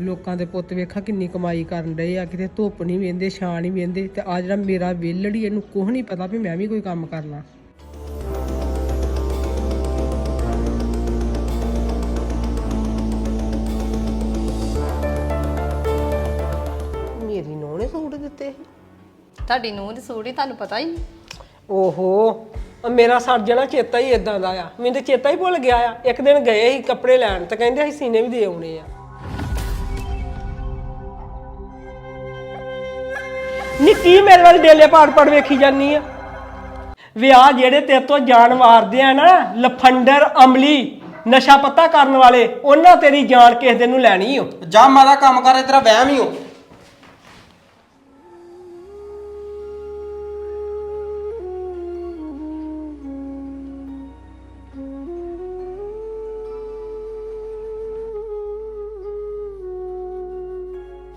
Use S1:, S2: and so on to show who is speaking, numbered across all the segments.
S1: ਲੋਕਾਂ ਦੇ ਪੁੱਤ ਵੇਖਾ ਕਿੰਨੀ ਕਮਾਈ ਕਰਨ ਡਏ ਆ ਕਿਤੇ ਧੁੱਪ ਨਹੀਂ ਵੇਂਦੇ ਛਾਂ ਨਹੀਂ ਵੇਂਦੇ ਤੇ ਆ ਜਿਹੜਾ ਮੇਰਾ ਵਿਹਲੜੀ ਇਹਨੂੰ ਕੁਝ ਨਹੀਂ ਪਤਾ ਵੀ ਮੈਂ ਵੀ ਕੋਈ ਕੰਮ ਕਰਨਾ। ਮੇਰੀ ਨੂੰਹ ਨੇ ਸੂਟ ਦਿੱਤੇ ਸੀ।
S2: ਤੁਹਾਡੀ ਨੂੰਹ ਦੀ ਸੂਟ ਹੀ ਤੁਹਾਨੂੰ ਪਤਾ ਹੀ।
S1: ਓਹੋ ਆ ਮੇਰਾ ਸਰ ਜਣਾ ਚੇਤਾ ਹੀ ਇਦਾਂ ਦਾ ਆ। ਮੈਨੂੰ ਤੇ ਚੇਤਾ ਹੀ ਭੁੱਲ ਗਿਆ ਆ। ਇੱਕ ਦਿਨ ਗਏ ਸੀ ਕੱਪੜੇ ਲੈਣ ਤੇ ਕਹਿੰਦੇ ਅਸੀਂ ਸੀਨੇ ਵੀ ਦੇ ਆਉਣੇ ਆ। ਨੀ ਕੀ ਮੇਰੇ ਵੱਲ ਡੇਲੇ ਪਾੜ ਪਾੜ ਵੇਖੀ ਜਾਨੀ ਆ? ਵਿਆਹ ਜਿਹੜੇ ਤੇਰੇ ਤੋਂ ਜਾਨ ਮਾਰਦੇ ਆ ਨਾ ਲਫੰਡਰ ਅਮਲੀ ਨਸ਼ਾ ਪੱਤਾ ਕਰਨ ਵਾਲੇ ਉਹਨਾਂ ਤੇਰੀ ਜਾਨ ਕਿਸੇ ਦਿਨ ਨੂੰ ਲੈਣੀ ਓ।
S3: ਜਾ ਮਾਰਾ ਕੰਮ ਕਰ ਤੇਰਾ ਵਹਿਮ ਹੀ ਹੋ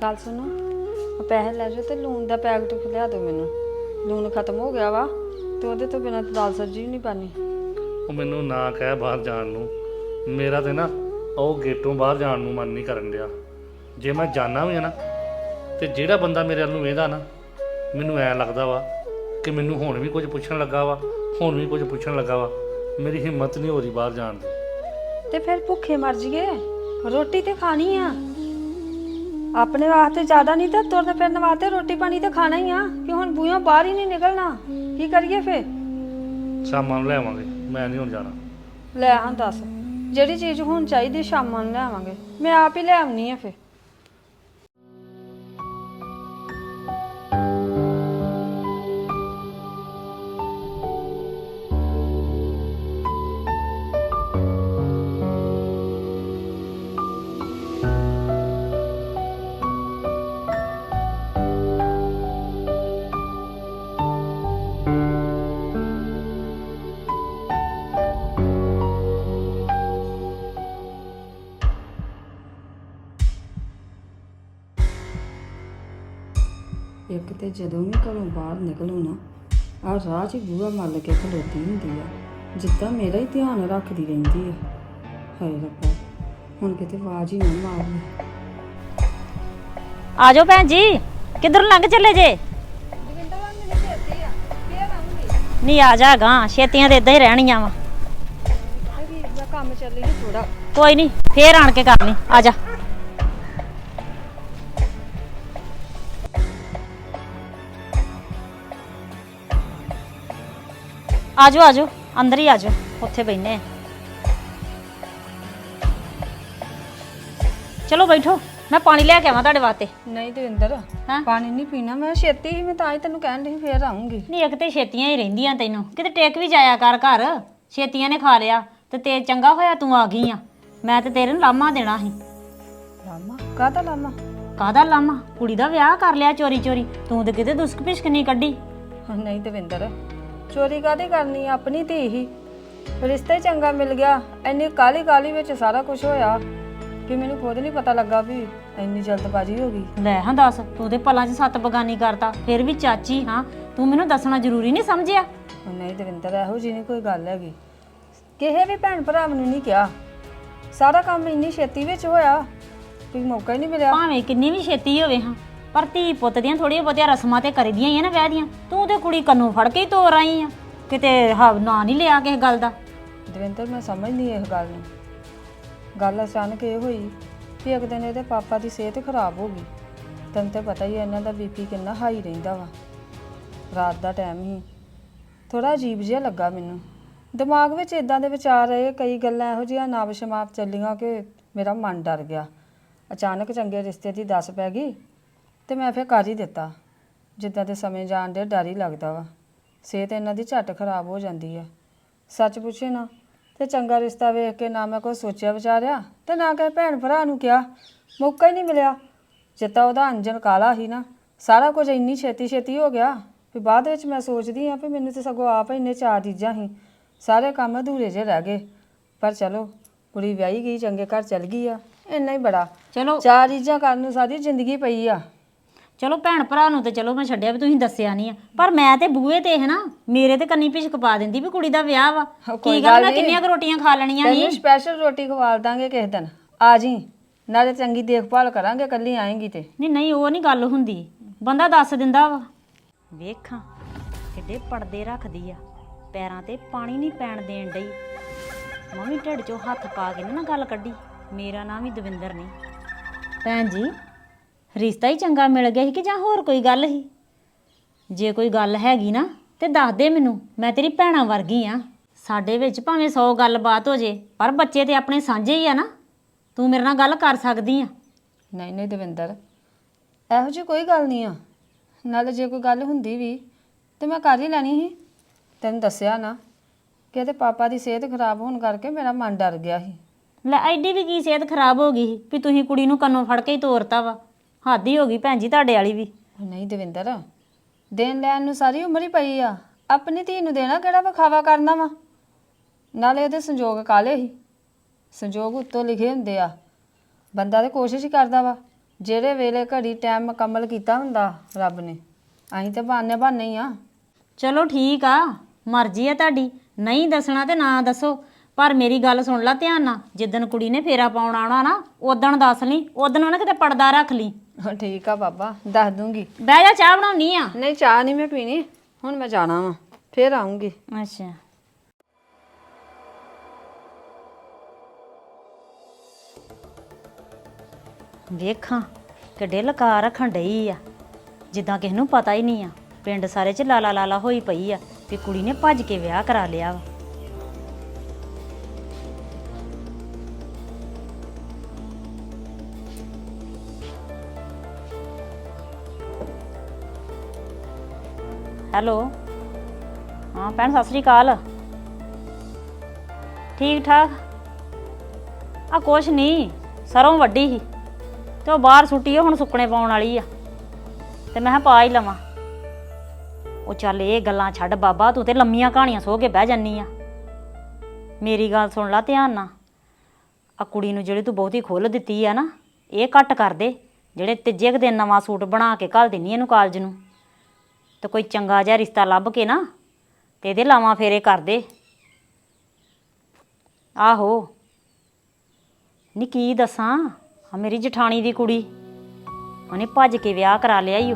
S4: ਗੱਲ ਸੁਣੋ। ਆ ਪੈਸੇ ਲੈ ਜਾਓ ਤੇ ਲੂਣ ਦਾ ਪੈਕਟ ਲਿਆ ਦਿਓ ਮੈਨੂੰ। ਲੂਣ ਖਤਮ ਹੋ ਗਿਆ ਵਾ ਤੇ ਉਹਦੇ ਤੋਂ ਬਿਨਾਂ ਤਾਂ ਦਾਲ ਸਬਜ਼ੀ ਵੀ ਨਹੀਂ ਪਾਣੀ
S5: ਉਹ ਮੈਨੂੰ ਨਾ ਕਹਿ ਬਾਹਰ ਜਾਣ ਨੂੰ। ਮੇਰਾ ਤੇ ਨਾ ਉਹ ਗੇਟੋਂ ਬਾਹਰ ਜਾਣ ਨੂੰ ਮਨ ਨਹੀਂ ਕਰਨ ਡਿਆ। ਜੇ ਮੈਂ ਜਾਣਾ ਵੀ ਆ ਨਾ ਤੇ ਜਿਹੜਾ ਬੰਦਾ ਮੇਰੇ ਵੱਲ ਨੂੰ ਵੇਂਦਾ ਨਾ ਮੈਨੂੰ ਐ ਲੱਗਦਾ ਵਾ ਕਿ ਮੈਨੂੰ ਹੁਣ ਵੀ ਕੁਝ ਪੁੱਛਣ ਲੱਗਾ ਵਾ ਹੁਣ ਵੀ ਕੁਝ ਪੁੱਛਣ ਲੱਗਾ ਵਾ। ਮੇਰੀ ਹਿੰਮਤ ਨਹੀਂ ਹੋ ਰਹੀ ਬਾਹਰ ਜਾਣ ਦੀ।
S4: ਤੇ ਫਿਰ ਭੁੱਖੇ ਮਰ ਜੀਏ ਰੋਟੀ ਤੇ ਖਾਣੀ ਆ। ਆਪਣੇ ਵਾਸਤੇ ਜ਼ਿਆਦਾ ਨਹੀਂ ਤਾਂ ਤੁਰਨ ਫਿਰਨ ਵਾਸਤੇ ਰੋਟੀ ਪਾਣੀ ਤੇ ਖਾਣਾ ਹੀ ਆ ਕਿ ਹੁਣ ਬੂਹਾਂ ਬਾਹਰ ਹੀ ਨਹੀਂ ਨਿਕਲਣਾ। ਕੀ ਕਰੀਏ ਫੇ
S5: ਸ਼ਾਮਾਂ ਨੂੰ ਲੈ ਆਵਾਂਗੇ ਮੈਂ ਨਹੀਂ ਹੁਣ ਜਾਣਾ।
S4: ਲੈ ਹਾਂ ਦੱਸ ਜਿਹੜੀ ਚੀਜ਼ ਹੁਣ ਚਾਹੀਦੀ ਸ਼ਾਮਾਂ ਨੂੰ ਲੈ ਆਵਾਂਗੇ। ਮੈਂ ਆਪ ਹੀ ਲੈ ਆਉਣੀ ਆ ਫੇ ਤੇ ਜਦੋਂ ਵੀ ਘਰੋਂ ਬਾਹਰ ਨਿਕਲੂ ਨਾ ਆ ਰਾਹ 'ਚ ਹੀ ਬੂਹਾ ਮੱਲ ਕੇ ਖਲੋਤੀ ਹੁੰਦੀ ਆ ਜਿੱਦਾਂ ਮੇਰਾ ਹੀ ਧਿਆਨ ਰੱਖਦੀ ਰਹਿੰਦੀ ਆ। ਹਾਏ ਰੱਬਾ ਹੁਣ ਕਿਤੇ ਆਵਾਜ਼ ਹੀ ਨਾ ਮਾਰਨੀ।
S6: ਆ ਜਾਓ ਭੈਣ ਜੀ ਕਿੱਧਰ ਲੰਘ ਚੱਲੇ ਜੇ? ਨਹੀਂ ਆ ਜਾ ਗਾਂ ਛੇਤੀਆਂ ਤੇ ਇਦਾਂ ਹੀ ਰਹਿਣੀਆਂ ਵਾ।
S4: ਮੈਂ ਕੰਮ ਚੱਲੀ ਥੋੜਾ
S6: ਕੋਈ ਨਹੀਂ ਫੇਰ ਆਣ ਕੇ ਕਰਨੀ ਆ ਜਾ। ਆ ਜਾਓ ਆ ਜਾਓ ਅੰਦਰ ਹੀ ਆ ਜਾਓ ਉੱਥੇ ਬੈਠਨੇ ਆ ਚਲੋ ਬੈਠੋ ਮੈਂ ਪਾਣੀ ਲੈ ਕੇ ਆਵਾਂ ਤੁਹਾਡੇ ਵਾਸਤੇ।
S4: ਨਹੀਂ ਦਵਿੰਦਰ
S6: ਹਾਂ?
S4: ਪਾਣੀ ਨਹੀਂ ਪੀਣਾ ਮੈਂ ਛੇਤੀ ਹੀ ਮੈਂ ਤਾਂ ਹੀ ਤੈਨੂੰ ਕਹਿਣ ਸੀ ਫੇਰ ਆਉਂਗੀ
S6: ਨਹੀਂ ਇੱਕ ਤੇ ਛੇਤੀਆਂ ਹੀ ਰਹਿੰਦੀਆਂ ਤੈਨੂੰ ਕਿਤੇ ਟੇਕ ਵੀ ਜਾਇਆ ਕਰ ਘਰ। ਛੇਤੀਆਂ ਨੇ ਖਾ ਲਿਆ ਤੇ ਤੇ ਚੰਗਾ ਹੋਇਆ ਤੂੰ ਆ ਗਈ ਆ। ਮੈਂ ਤੇ ਤੇਰੇ ਨੂੰ ਲਾਮਾ ਦੇਣਾ ਸੀ।
S4: ਲਾਮਾ? ਕਾਹਦਾ ਲਾਮਾ?
S6: ਕਾਹਦਾ ਲਾਮਾ? ਕੁੜੀ ਦਾ ਵਿਆਹ ਕਰ ਲਿਆ ਚੋਰੀ ਚੋਰੀ ਤੂੰ ਤੇ ਕਿਤੇ ਦੁਸਕ ਪਿਸ਼ਕ ਨਹੀਂ ਕੱਢੀ।
S4: ਨਹੀਂ ਦਵਿੰਦਰ ਚੋਰੀ ਕਾਹਦੀ ਕਰਨੀ ਆ? ਆਪਣੀ ਧੀ ਹੀ। ਰਿਸ਼ਤਾ ਹੀ ਚੰਗਾ ਮਿਲ ਗਿਆ। ਇੰਨੀ ਕਾਲੀ ਕਾਲੀ ਵਿੱਚ ਸਾਰਾ ਕੁਝ ਹੋਇਆ ਕਿ ਮੈਨੂੰ ਖੁਦ ਨਹੀਂ ਪਤਾ ਲੱਗਾ ਵੀ ਇੰਨੀ ਜਲਦਬਾਜ਼ੀ ਹੋ ਗਈ।
S6: ਲੈ ਹਾਂ ਦੱਸ ਤੂੰ ਤੇ ਪਲਾਂ 'ਚ ਸੱਤ ਬਗਾਨੀ ਕਰਤਾ। ਫਿਰ ਵੀ ਚਾਚੀ ਹਾਂ ਤੂੰ ਮੈਨੂੰ ਦੱਸਣਾ ਜ਼ਰੂਰੀ ਨਹੀਂ ਸਮਝਿਆ?
S4: ਉਹ ਨਹੀਂ ਦਵਿੰਦਰ ਇਹੋ ਜਿਹੀ ਨਹੀਂ ਕੋਈ ਗੱਲ ਹੈਗੀ। ਕਿਸੇ ਵੀ ਭੈਣ ਭਰਾ ਨੂੰ ਨਹੀਂ ਕਿਹਾ। ਸਾਰਾ ਕੰਮ ਇੰਨੀ ਛੇਤੀ ਵਿੱਚ ਹੋਇਆ ਕੋਈ ਮੌਕਾ ਹੀ ਨਹੀਂ ਮਿਲਿਆ।
S6: ਭਾਵੇਂ ਕਿੰਨੀ ਵੀ ਛੇਤੀ ਹੋਵੇ ਹਾਂ। ਪਰ ਧੀ ਪੁੱਤ ਦੀਆਂ ਥੋੜੀਆਂ ਬਹੁਤੀਆਂ ਰਸਮਾਂ ਤੇ ਕਰੀਦੀਆਂ ਹੀ ਆ ਨਾ ਵਿਆਹ ਦੀਆਂ। ਤੂੰ ਤੇ ਕੁੜੀ ਕੰਨੋਂ ਫੜ ਕੇ ਹੀ ਤੋਰ ਆਈ ਆ। ਕਿਤੇ ਹਾ ਨਾਂ ਨਹੀਂ ਲਿਆ ਕਿਸੇ ਗੱਲ ਦਾ।
S4: ਦਵਿੰਦਰ, ਮੈਂ ਸਮਝਦੀ ਇਸ ਗੱਲ ਨੂੰ। ਗੱਲ ਅਚਾਨਕ ਇਹ ਹੋਈ ਕਿ ਇੱਕ ਦਿਨ ਇਹਦੇ ਪਾਪਾ ਦੀ ਸਿਹਤ ਖਰਾਬ ਹੋ ਗਈ। ਤੈਨੂੰ ਤੇ ਪਤਾ ਹੀ ਹੈ ਇਹਨਾਂ ਦਾ ਬੀਪੀ ਕਿੰਨਾ ਹਾਈ ਰਹਿੰਦਾ ਵਾ। ਰਾਤ ਦਾ ਟਾਈਮ ਹੀ। ਥੋੜਾ ਅਜੀਬ ਜਿਹਾ ਲੱਗਾ ਮੈਨੂੰ। ਦਿਮਾਗ ਵਿੱਚ ਇਦਾਂ ਦੇ ਵਿਚਾਰ ਆਏ, ਕਈ ਗੱਲਾਂ ਇਹੋ ਜਿਹੀਆਂ ਨਾਬਸ਼ਮਾਪ ਚੱਲੀਆਂ ਕਿ ਮੇਰਾ ਮਨ ਡਰ ਗਿਆ। ਅਚਾਨਕ ਚੰਗੇ ਰਿਸ਼ਤੇ ਦੀ ਦੱਸ ਪੈ ਗਈ। ਤੇ ਮੈਂ ਫਿਰ ਕਰ ਹੀ ਦਿੱਤਾ। ਜਿੱਦਾਂ ਦੇ ਸਮੇਂ ਜਾਣ ਦੇ ਡਰ ਹੀ ਲੱਗਦਾ ਵਾ। ਸਿਹਤ ਇਹਨਾਂ ਦੀ ਝੱਟ ਖਰਾਬ ਹੋ ਜਾਂਦੀ ਆ। ਸੱਚ ਪੁੱਛੇ ਨਾ ਤੇ ਚੰਗਾ ਰਿਸ਼ਤਾ ਵੇਖ ਕੇ ਨਾ ਮੈਂ ਕੋਈ ਸੋਚਿਆ ਵਿਚਾਰਿਆ ਤੇ ਨਾ ਕਿਸੇ ਭੈਣ ਭਰਾ ਨੂੰ ਕਿਹਾ। ਮੌਕਾ ਹੀ ਨਹੀਂ ਮਿਲਿਆ। ਜਿੱਤਾ ਉਹਦਾ ਅੰਜਨ ਕਾਲਾ ਸੀ ਨਾ ਸਾਰਾ ਕੁਝ ਇੰਨੀ ਛੇਤੀ ਛੇਤੀ ਹੋ ਗਿਆ। ਵੀ ਬਾਅਦ ਵਿੱਚ ਮੈਂ ਸੋਚਦੀ ਆ ਵੀ ਮੈਨੂੰ ਤੇ ਸਗੋਂ ਆਪ ਇੰਨੇ ਚਾਰ ਚੀਜ਼ਾਂ ਸੀ। ਸਾਰੇ ਕੰਮ ਅਧੂਰੇ ਜਿਹੇ ਰਹਿ ਗਏ। ਪਰ ਚਲੋ ਕੁੜੀ ਵਿਆਹੀ ਗਈ ਚੰਗੇ ਘਰ ਚਲ ਗਈ ਆ। ਇੰਨਾ ਹੀ ਬੜਾ।
S6: ਚਲੋ।
S4: ਚਾਰ ਚੀਜ਼ਾਂ ਕਰਨ ਨੂੰ ਸਾਰੀ ਜ਼ਿੰਦਗੀ ਪਈ ਆ।
S6: ਚਲੋ ਭੈਣ ਭਰਾ ਨੂੰ ਤੇ ਚਲੋ ਮੈਂ ਛੱਡਿਆ ਵੀ ਤੁਸੀਂ ਦੱਸਿਆ ਨਹੀਂ ਆ। ਪਰ ਮੈਂ ਤੇ ਬੂਹੇ ਤੇ ਹੈ ਨਾ ਮੇਰੇ ਤੇ ਕੰਨੀ ਪਿਛਕ ਪਾ ਦਿੰਦੀ ਵੀ ਕੁੜੀ ਦਾ ਵਿਆਹ ਵਾ। ਕੀ ਗੱਲ ਮੈਂ
S4: ਨੀ।
S6: ਕਿੰਨੀਆਂ ਕੁ ਰੋਟੀਆਂ ਖਾ ਲੈਣੀਆਂ ਸੀ
S4: ਤੈਨੂੰ ਸਪੈਸ਼ਲ ਰੋਟੀ ਖਵਾਲ ਦਾਂਗੇ ਕਿਸੇ ਦਿਨ। ਆ ਜੀ ਨਾਲੇ ਚੰਗੀ ਦੇਖਭਾਲ ਕਰਾਂਗੇ ਕੱਲੀ ਆਏਂਗੀ ਤੇ।
S6: ਨਹੀਂ ਨਹੀਂ ਉਹ ਨਹੀਂ ਗੱਲ ਹੁੰਦੀ। ਬੰਦਾ ਦੱਸ ਦਿੰਦਾ ਵਾ। ਵੇਖਾਂ ਕਿੱਡੇ ਪਰਦੇ ਰੱਖਦੀ ਆ। ਪੈਰਾਂ ਤੇ ਪਾਣੀ ਨਹੀਂ ਪੈਣ ਦੇਣ ਡਈ। ਮੰਮੀ ਢਿੱਡ 'ਚੋਂ ਹੱਥ ਪਾ ਕੇ ਨੀ ਨਾ ਗੱਲ ਕੱਢੀ। ਮੇਰਾ ਨਾਮ ਵੀ ਦਵਿੰਦਰ ਨਹੀਂ। ਭੈਣ ਜੀ ਰਿਸ਼ਤਾ ਹੀ ਚੰਗਾ ਮਿਲ ਗਿਆ ਸੀ ਕਿ ਜਾਂ ਹੋਰ ਕੋਈ ਗੱਲ ਸੀ? ਜੇ ਕੋਈ ਗੱਲ ਹੈਗੀ ਨਾ ਤੇ ਦੱਸ ਦੇ ਮੈਨੂੰ ਮੈਂ ਤੇਰੀ ਭੈਣਾ ਵਰਗੀ ਆ। ਸਾਡੇ ਵਿੱਚ ਭਾਵੇਂ 100 ਗੱਲਬਾਤ ਹੋ ਜੇ ਪਰ ਬੱਚੇ ਤੇ ਆਪਣੇ ਸਾਂਝੇ ਹੀ ਆ ਨਾ। ਤੂੰ ਮੇਰੇ ਨਾਲ ਗੱਲ ਕਰ ਸਕਦੀ ਆ।
S4: ਨਹੀਂ ਨਹੀਂ ਦਵਿੰਦਰ ਇਹੋ ਜਿਹੀ ਕੋਈ ਗੱਲ ਨਹੀਂ ਆ। ਨਾਲੇ ਜੇ ਕੋਈ ਗੱਲ ਹੁੰਦੀ ਵੀ ਤੇ ਮੈਂ ਕਰ ਹੀ ਲੈਣੀ ਸੀ। ਤੈਨੂੰ ਦੱਸਿਆ ਨਾ ਕਿ ਇਹਦੇ ਪਾਪਾ ਦੀ ਸਿਹਤ ਖਰਾਬ ਹੋਣ ਕਰਕੇ ਮੇਰਾ ਮਨ ਡਰ ਗਿਆ ਸੀ।
S6: ਲੈ ਐਡੀ ਵੀ ਕੀ ਸਿਹਤ ਖਰਾਬ ਹੋ ਗਈ ਸੀ ਵੀ ਤੁਸੀਂ ਕੁੜੀ ਨੂੰ ਕੰਨੋਂ ਫੜ ਕੇ ਹੀ ਤੋਰਤਾ ਵਾ। ਹੱਦ ਹੀ ਹੋ ਗਈ ਭੈਣ ਜੀ ਤੁਹਾਡੇ ਵਾਲੀ ਵੀ।
S4: ਨਹੀਂ ਦਵਿੰਦਰ ਦੇਣ ਲੈਣ ਨੂੰ ਸਾਰੀ ਉਮਰ ਹੀ ਪਈ ਆ। ਆਪਣੀ ਧੀ ਨੂੰ ਦੇਣਾ ਕਿਹੜਾ ਵਿਖਾਵਾ ਕਰਨਾ ਵਾ? ਨਾਲੇ ਉਹਦੇ ਸੰਜੋਗ ਕਾਲੇ ਹੀ ਸੰਜੋਗ ਉੱਤੋਂ ਲਿਖੇ ਹੁੰਦੇ ਆ। ਬੰਦਾ ਤੇ ਕੋਸ਼ਿਸ਼ ਹੀ ਕਰਦਾ ਵਾ। ਜਿਹੜੇ ਵੇਲੇ ਘੜੀ ਟਾਈਮ ਮੁਕੰਮਲ ਕੀਤਾ ਹੁੰਦਾ ਰੱਬ ਨੇ ਅਸੀਂ ਤੇ ਬਾਨੇ ਬਾਨੇ ਹੀ ਆ।
S6: ਚਲੋ ਠੀਕ ਆ ਮਰਜ਼ੀ ਆ ਤੁਹਾਡੀ। ਨਹੀਂ ਦੱਸਣਾ ਤੇ ਨਾ ਦੱਸੋ। ਪਰ ਮੇਰੀ ਗੱਲ ਸੁਣ ਲੈ ਧਿਆਨ ਨਾਲ। ਜਿੱਦਣ ਕੁੜੀ ਨੇ ਫੇਰਾ ਪਾਉਣ ਆਉਣਾ ਨਾ ਉਦਣ ਦੱਸ ਲਈ। ਉਦਣ ਉਹਨੇ ਕਿਤੇ ਪਰਦਾ ਰੱਖ ਲਈ।
S4: ਹਾਂ, ਠੀਕ ਆ ਬਾਬਾ ਦੱਸ ਦੂੰਗੀ।
S6: ਬਹਿ ਜਾ ਚਾਹ ਬਣਾਉਣੀ ਆ।
S4: ਨਹੀਂ ਚਾਹ ਨਹੀਂ ਮੈਂ ਪੀਣੀ। ਹੁਣ ਮੈਂ ਜਾਣਾ ਵਾ ਫੇਰ ਆਉਂਗੀ
S6: ਅੱਛਾ। ਵੇਖਾਂ ਕਿੱਡੇ ਲਕਾ ਰੱਖਣ ਡਈ ਆ। ਜਿੱਦਾਂ ਕਿਸ ਨੂੰ ਪਤਾ ਹੀ ਨਹੀਂ ਆ ਪਿੰਡ ਸਾਰੇ ਚ ਲਾਲਾ ਲਾਲਾ ਹੋਈ ਪਈ ਆ ਵੀ ਕੁੜੀ ਨੇ ਭੱਜ ਕੇ ਵਿਆਹ ਕਰਾ ਲਿਆ ਵਾ। ਹੈਲੋ। ਹਾਂ, ਭੈਣ, ਸਤਿ ਸ੍ਰੀ ਅਕਾਲ। ਠੀਕ ਠਾਕ? ਆ ਕੁਛ ਨਹੀਂ, ਸਰੋਂ ਵੱਡੀ ਸੀ ਤੇ ਉਹ ਬਾਹਰ ਸੁੱਟੀ ਆ, ਹੁਣ ਸੁੱਕਣੇ ਪਾਉਣ ਵਾਲੀ ਆ। ਤੇ ਮੈਂ ਕਿਹਾ ਪਾ ਹੀ ਲਵਾਂ। ਉਹ ਚੱਲ ਇਹ ਗੱਲਾਂ ਛੱਡ ਬਾਬਾ, ਤੂੰ ਤੇ ਲੰਮੀਆਂ ਕਹਾਣੀਆਂ ਸੋ ਕੇ ਬਹਿ ਜੰਨੀ ਆ। ਮੇਰੀ ਗੱਲ ਸੁਣ ਲੈ ਧਿਆਨ ਨਾਲ। ਆ ਕੁੜੀ ਨੂੰ ਜਿਹੜੀ ਤੂੰ ਬਹੁਤੀ ਖੁੱਲ ਦਿੱਤੀ ਆ ਨਾ, ਇਹ ਘੱਟ ਕਰ ਦੇ। ਜਿਹੜੇ ਤੀਜੇ ਕੁ ਦਿਨ ਨਵਾਂ ਸੂਟ ਬਣਾ ਕੇ ਘੱਲ ਦਿੰਨੀ ਇਹਨੂੰ ਕਾਲਜ ਨੂੰ। ਤੇ ਕੋਈ ਚੰਗਾ ਜਿਹਾ ਰਿਸ਼ਤਾ ਲੱਭ ਕੇ ਨਾ ਤੇ ਇਹਦੇ ਲਾਵਾਂ ਫੇਰੇ ਕਰਦੇ ਆਹੋ। ਨੀ ਕੀ ਦੱਸਾਂ? ਆ ਮੇਰੀ ਜਠਾਣੀ ਦੀ ਕੁੜੀ। ਉਹਨੇ ਭੱਜ ਕੇ ਵਿਆਹ ਕਰਾ ਲਿਆ ਈ ਓ।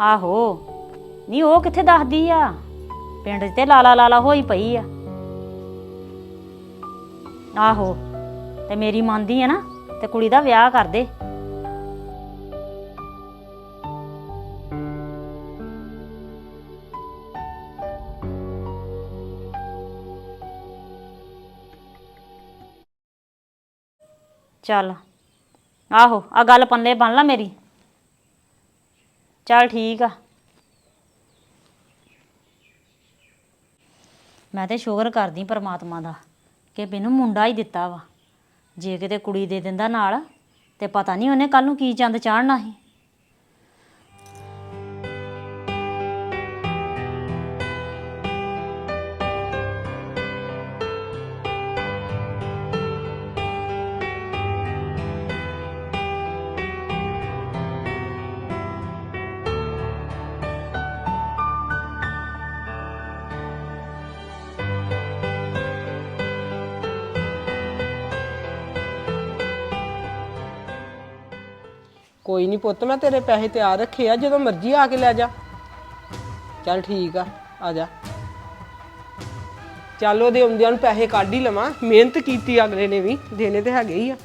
S6: ਆਹੋ। ਨੀ ਉਹ ਕਿੱਥੇ ਦੱਸਦੀ ਆ? ਪਿੰਡ 'ਚ ਤੇ ਲਾਲਾ ਲਾਲਾ ਹੋਈ ਪਈ ਆ। ਆਹੋ। ਤੇ ਮੇਰੀ ਮੰਨਦੀ ਆ ਨਾ, ਤੇ ਕੁੜੀ ਦਾ ਵਿਆਹ ਕਰ ਦੇ। ਚੱਲ। ਆਹੋ ਆ ਗੱਲ ਪੱਲੇ ਬੰਨ ਲਾ ਮੇਰੀ। ਚੱਲ ਠੀਕ ਆ। ਮੈਂ ਤੇ ਸ਼ੁਕਰ ਕਰਦੀ ਪਰਮਾਤਮਾ ਦਾ ਕਿ ਮੈਨੂੰ ਮੁੰਡਾ ਹੀ ਦਿੱਤਾ ਵਾ। ਜੇ ਕਿਤੇ ਕੁੜੀ ਦੇ ਦਿੰਦਾ ਨਾਲ ਤੇ ਪਤਾ ਨਹੀਂ ਉਹਨੇ ਕੱਲ ਨੂੰ ਕੀ ਚੰਦ ਚਾੜਨਾ ਸੀ।
S3: ਕੋਈ ਨਹੀਂ ਪੁੱਤ, ਮੈਂ ਤੇਰੇ ਪੈਸੇ ਤਿਆਰ ਰੱਖੇ ਆ, ਜਦੋਂ ਮਰਜ਼ੀ ਆ ਕੇ ਲੈ ਜਾ। ਚੱਲ ਠੀਕ ਆ ਆ ਜਾ। ਚੱਲ ਉਹਦੇ ਆਉਂਦਿਆਂ ਨੂੰ ਪੈਸੇ ਕੱਢ ਹੀ ਲਵਾਂ, ਮਿਹਨਤ ਕੀਤੀ ਅਗਲੇ ਨੇ ਵੀ, ਦੇਣੇ ਤੇ ਹੈਗੇ ਹੀ ਆ।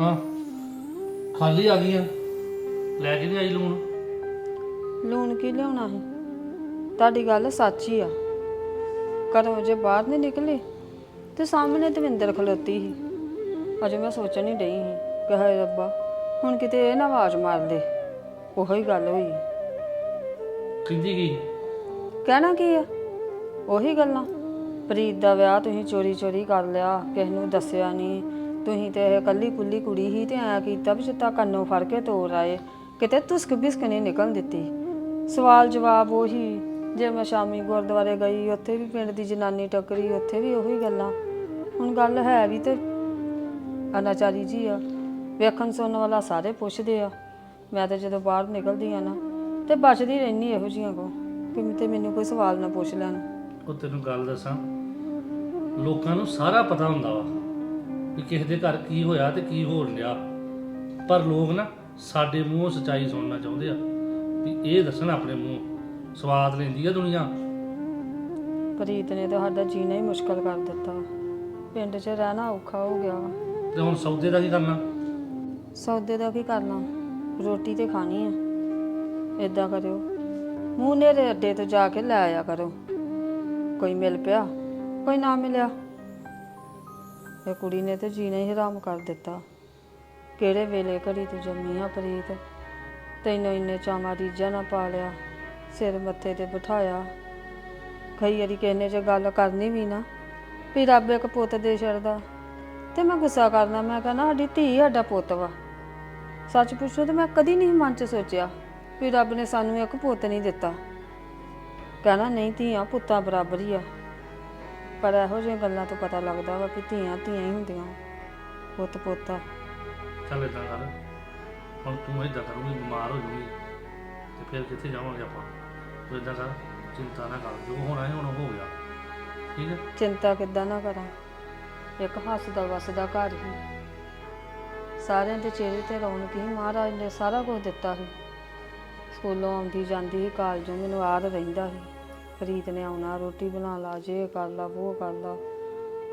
S5: ਹਾਂ, ਖਾਲੀ ਆ ਗਈਆਂ ਲੈ ਕੇ ਨਹੀਂ ਆਈ ਲੂਣ।
S4: ਲੂਣ ਕੀ ਲਿਆਉਣਾ ਹੈ ਤੁਹਾਡੀ ਗੱਲ ਸੱਚ ਆ। ਘਰੋਂ ਜੇ ਬਾਹਰ ਨਹੀਂ ਨਿਕਲੇ ਤੇ ਸਾਹਮਣੇ ਦਵਿੰਦਰ ਖਲੋਤੀ ਸੀ। ਅਜੇ ਮੈਂ ਸੋਚਣ ਹੀ ਡਈ ਸੀ ਕਿ ਹਾਏ ਰੱਬਾ ਹੁਣ ਕਿਤੇ ਇਹ ਨਾ ਆਵਾਜ਼ ਮਾਰ ਦੇ। ਉਹੋ ਹੀ ਗੱਲ ਹੋਈ।
S5: ਕਹਿੰਦੀ ਕੀ?
S4: ਕਹਿਣਾ ਕੀ ਆ? ਉਹੀ ਗੱਲਾਂ। ਪ੍ਰੀਤ ਦਾ ਵਿਆਹ ਤੁਸੀਂ ਚੋਰੀ ਚੋਰੀ ਕਰ ਲਿਆ ਕਿਸ ਨੂੰ ਦੱਸਿਆ ਨਹੀਂ। ਤੁਸੀਂ ਤੇ ਇਹ ਕੱਲੀ ਕੁੱਲੀ ਕੁੜੀ ਹੀ ਤੇ ਐ ਕੀਤਾ ਵੀ ਜਿੱਤਾ ਕੰਨੋਂ ਫੜ ਕੇ ਤੋਰ ਆਏ। ਕਿਤੇ ਤੁਸਕ ਬਿਸਕ ਨਹੀਂ ਨਿਕਲ ਦਿੱਤੀ। ਸਵਾਲ ਜਵਾਬ ਉਹੀ, ਜੇ ਮੈਂ ਸ਼ਾਮੀ ਗੁਰਦੁਆਰੇ ਗਈ, ਉੱਥੇ ਵੀ ਪਿੰਡ ਦੀ ਜਨਾਨੀ ਟੱਕਰੀ, ਉੱਥੇ ਵੀ ਉਹੀ ਗੱਲਾਂ। ਹੁਣ ਗੱਲ ਹੈ ਵੀ ਤੇ ਅਨਾਚਾਰੀ ਜੀ ਆ, ਵੇਖਣ ਸੁਣਨ ਵਾਲਾ ਸਾਰੇ ਪੁੱਛਦੇ ਆ। ਮੈਂ ਤਾਂ ਜਦੋਂ ਬਾਹਰ ਨਿਕਲਦੀ ਆ ਨਾ, ਤੇ ਬਚਦੀ ਰਹਿਨੀ ਇਹੋ ਜੀਆਂ ਕੋ ਕਿ ਤੇ ਮੈਨੂੰ ਕੋਈ ਸਵਾਲ ਨਾ ਪੁੱਛ ਲੈਣ।
S5: ਉਹ ਤੈਨੂੰ ਗੱਲ ਦੱਸਾਂ, ਲੋਕਾਂ ਨੂੰ ਸਾਰਾ ਪਤਾ ਹੁੰਦਾ ਵਾ ਕਿ ਕਿਸੇ ਦੇ ਘਰ ਕੀ ਹੋਇਆ ਤੇ ਕੀ ਹੋ ਰਿਹਾ। ਪਰ ਲੋਕ ਨਾ ਸਾਡੇ ਮੂੰਹੋਂ ਸੱਚਾਈ ਸੁਣਨਾ ਚਾਹੁੰਦੇ ਆ। ਵੀ ਇਹ ਦੱਸਣ ਆਪਣੇ ਮੂੰਹ ਸਵਾਦ ਲੈਂਦੀ ਆ ਦੁਨੀਆ।
S4: ਪ੍ਰੀਤ ਨੇ ਤਾਂ ਸਾਡਾ ਜੀਣਾ ਹੀ ਮੁਸ਼ਕਲ ਕਰ ਦਿੱਤਾ। ਪਿੰਡ 'ਚ ਰਹਿਣਾ ਔਖਾ ਹੋ ਗਿਆ। ਵਾ
S5: ਤੇ ਹੁਣ ਸੌਦੇ ਦਾ ਕੀ ਕਰਨਾ?
S4: ਸੌਦੇ ਦਾ ਕੀ ਕਰਨਾ? ਰੋਟੀ ਤੇ ਖਾਣੀ ਆ। ਇਦਾਂ ਕਰਿਓ। ਮੂੰਹ ਨੇਰੇ ਅੱਡੇ ਤੋਂ ਜਾ ਕੇ ਲੈ ਆਇਆ ਕਰੋ। ਕੋਈ ਮਿਲ ਪਿਆ ਕੋਈ ਨਾ ਮਿਲਿਆ। ਇਹ ਕੁੜੀ ਨੇ ਤੇ ਜੀਣਾ ਹੀ ਹਰਾਮ ਕਰ ਦਿੱਤਾ। ਕਿਹੜੇ ਵੇਲੇ ਘੜੀ ਤੂੰ ਜੰਮੀ ਆ ਪ੍ਰੀਤ? ਤੈਨੂੰ ਇੰਨੇ ਚਾਵਾਂ ਰੀਝਾਂ ਨਾ ਪਾਲਿਆ, ਸਿਰ ਮੱਥੇ ਤੇ ਬਿਠਾਇਆ। ਕਈ ਵਾਰੀ ਕਿਸੇ ਜੇ ਗੱਲ ਕਰਨੀ ਵੀ ਨਾ, ਵੀ ਰੱਬ ਇੱਕ ਪੁੱਤ ਦੇ ਛੱਡਦਾ, ਤੇ ਮੈਂ ਗੁੱਸਾ ਕਰਨਾ, ਮੈਂ ਕਹਿੰਦਾ ਸਾਡੀ ਧੀ ਸਾਡਾ ਪੁੱਤ ਵਾ। ਸੱਚ ਪੁੱਛੋ ਤੇ ਮੈਂ ਕਦੀ ਨਹੀਂ ਮਨ 'ਚ ਸੋਚਿਆ ਵੀ ਰੱਬ ਨੇ ਸਾਨੂੰ ਇੱਕ ਪੁੱਤ ਨਹੀਂ ਦਿੱਤਾ। ਕਹਿਣਾ, ਨਹੀਂ ਧੀਆਂ ਪੁੱਤਾਂ ਬਰਾਬਰ ਹੀ ਆ। ਪਰ ਇਹੋ ਜਿਹੀਆਂ ਗੱਲਾਂ ਤੋਂ ਪਤਾ ਲੱਗਦਾ ਵਾ ਕਿ ਧੀਆਂ ਧੀਆਂ ਹੀ ਹੁੰਦੀਆਂ, ਪੁੱਤ ਪੁੱਤ
S5: ਚੱਲ ਇਦਾਂ ਕਰ। ਹੁਣ ਤੂੰ ਇਦਾਂ ਕਰੂਗੀ ਬਿਮਾਰ ਹੋ ਜੂਗੀ ਤੇ ਫਿਰ ਕਿੱਥੇ ਜਾਵਾਂਗੇ ਆਪਾਂ? ਤੂੰ ਇਦਾਂ ਕਰ, ਚਿੰਤਾ ਨਾ ਕਰ, ਜੋ ਹੋਣਾ ਹੈ ਹੁਣ ਹੋ ਗਿਆ। ਠੀਕ ਹੈ?
S4: ਚਿੰਤਾ ਕਿੱਦਾਂ ਨਾ ਕਰਾਂ। ਇੱਕ ਹੱਸਦਾ ਵਸਦਾ ਘਰ ਹੀ। ਸਾਰਿਆਂ ਦੇ ਚਿਹਰੇ ਤੇ ਰੌਣਕ ਹੀ, ਮਹਾਰਾਜ ਨੇ ਸਾਰਾ ਕੁਝ ਦਿੱਤਾ ਸੀ ਸਕੂਲੋਂ ਆਉਂਦੀ ਜਾਂਦੀ ਸੀ ਕਾਲਜੋਂ ਮੈਨੂੰ ਆਰ ਰਹਿੰਦਾ ਸੀ ਪ੍ਰੀਤ ਨੇ ਆਉਣਾ, ਰੋਟੀ ਬਣਾ ਲਾ, ਜੇ ਕਰ ਲਾ ਉਹ ਕਰ ਲਾ।